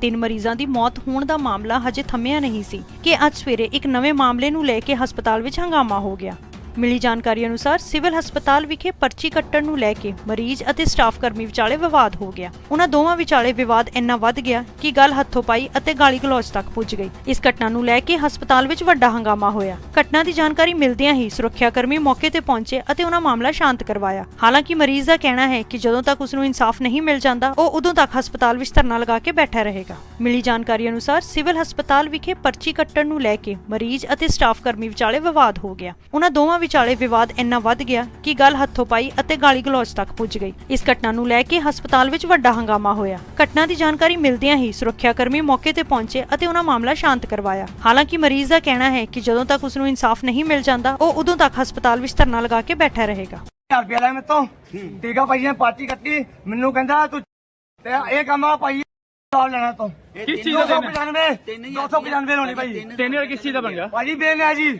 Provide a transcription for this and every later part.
ਤਿੰਨ ਮਰੀਜ਼ਾਂ ਦੀ ਮੌਤ ਹੋਣ ਦਾ ਮਾਮਲਾ ਹਜੇ ਥੰਮਿਆ ਨਹੀਂ ਸੀ ਕਿ ਅੱਜ ਸਵੇਰੇ ਇੱਕ ਨਵੇਂ ਮਾਮਲੇ ਨੂੰ ਲੈ ਕੇ ਹਸਪਤਾਲ ਵਿੱਚ ਹੰਗਾਮਾ ਹੋ ਗਿਆ। ਮਿਲੀ ਜਾਣਕਾਰੀ ਅਨੁਸਾਰ ਸਿਵਲ ਹਸਪਤਾਲ ਵਿਖੇ ਪਰਚੀ ਕੱਟਣ ਨੂੰ ਲੈ ਕੇ ਮਰੀਜ਼ ਅਤੇ ਸਟਾਫ ਕਰਮੀ ਵਿਚਾਲੇ ਵਿਵਾਦ ਹੋ ਗਿਆ। ਉਹਨਾਂ ਦੋਵਾਂ ਵਿਚਾਲੇ ਵਿਵਾਦ ਇੰਨਾ ਵੱਧ ਗਿਆ ਕਿ ਗੱਲ ਹੱਥੋਂ ਪਾਈ ਅਤੇ ਗਾਲੀ ਗਲੋਚ ਤੱਕ ਪੁੱਜ ਗਈ। ਇਸ ਘਟਨਾ ਨੂੰ ਲੈ ਕੇ ਹਸਪਤਾਲ ਵਿੱਚ ਵੱਡਾ ਹੰਗਾਮਾ ਹੋਇਆ। ਘਟਨਾ ਦੀ ਜਾਣਕਾਰੀ ਮਿਲਦਿਆਂ ਹੀ ਸੁਰੱਖਿਆ ਕਰਮੀ ਮੌਕੇ ਤੇ ਪਹੁੰਚੇ ਅਤੇ ਉਹਨਾਂ ਮਾਮਲਾ ਸ਼ਾਂਤ ਕਰਵਾਇਆ। ਹਾਲਾਂਕਿ ਮਰੀਜ਼ ਦਾ ਕਹਿਣਾ ਹੈ ਕਿ ਜਦੋਂ ਤੱਕ ਉਸ ਨੂੰ ਇਨਸਾਫ ਨਹੀਂ ਮਿਲ ਜਾਂਦਾ, ਉਹ ਉਦੋਂ ਤੱਕ ਹਸਪਤਾਲ ਵਿੱਚ ਧਰਨਾ ਲਗਾ ਕੇ ਬੈਠਾ ਰਹੇਗਾ। ਮਿਲੀ ਜਾਣਕਾਰੀ ਅਨੁਸਾਰ ਸਿਵਲ ਹਸਪਤਾਲ ਵਿਖੇ ਪਰਚੀ ਕੱਟਣ ਨੂੰ ਲੈ ਕੇ ਮਰੀਜ਼ ਅਤੇ ਸਟਾਫ ਕਰਮੀ ਵਿਚਾਲੇ ਵਿਵਾਦ ਹੋ ਗਿਆ। ਉਹਨਾਂ ਦੋਵਾਂ ਵਿਚਾਲੇ ਵਿਵਾਦ ਇੰਨਾ ਵੱਧ ਗਿਆ ਕਿ ਗੱਲ ਹੱਥੋਂ ਪਾਈ ਅਤੇ ਗਾਲੀ ਗਲੋਚ ਤੱਕ ਪੁੱਜ ਗਈ। ਇਸ ਘਟਨਾ ਨੂੰ ਲੈ ਕੇ ਹਸਪਤਾਲ ਵਿੱਚ ਵੱਡਾ ਹੰਗਾਮਾ ਹੋਇਆ। ਘਟਨਾ ਦੀ ਜਾਣਕਾਰੀ ਮਿਲਦਿਆਂ ਹੀ ਸੁਰੱਖਿਆ ਕਰਮੀ ਮੌਕੇ ਤੇ ਪਹੁੰਚੇ ਅਤੇ ਉਹਨਾਂ ਮਾਮਲਾ ਸ਼ਾਂਤ ਕਰਵਾਇਆ। ਹਾਲਾਂਕਿ ਮਰੀਜ਼ ਦਾ ਕਹਿਣਾ ਹੈ ਕਿ ਜਦੋਂ ਤੱਕ ਉਸ ਨੂੰ ਇਨਸਾਫ ਨਹੀਂ ਮਿਲ ਜਾਂਦਾ ਉਹ ਉਦੋਂ ਤੱਕ ਹਸਪਤਾਲ ਵਿੱਚ ਧਰਨਾ ਲਗਾ ਕੇ ਬੈਠਾ ਰਹੇਗਾ। ਹਜ਼ਾਰ ਰੁਪਇਆ ਲਿਆ ਮੇਰੇ ਤੋਂ ਟੀਕਾ ਭਾਈ ਨੇ ਪਾਰਟੀ ਕੱਟੀ। ਮੈਨੂੰ ਕਹਿੰਦਾ ਤੂੰ ਤੇ ਇਹ ਕੰਮ ਆ ਭਾਈ ਜਵਾਬ ਲੈਣਾ ਤੋਂ। ਕਿਸ ਚੀਜ਼ ਦਾ ਦੇਣਾ? 295 295 ਹੋਣੀ ਭਾਈ। ਤਿੰਨ ਹਜ਼ਾਰ ਕਿਸ ਚੀਜ਼ ਦਾ ਬਣ ਗਿਆ? ਭਾਜੀ ਹੈ ਜੀ।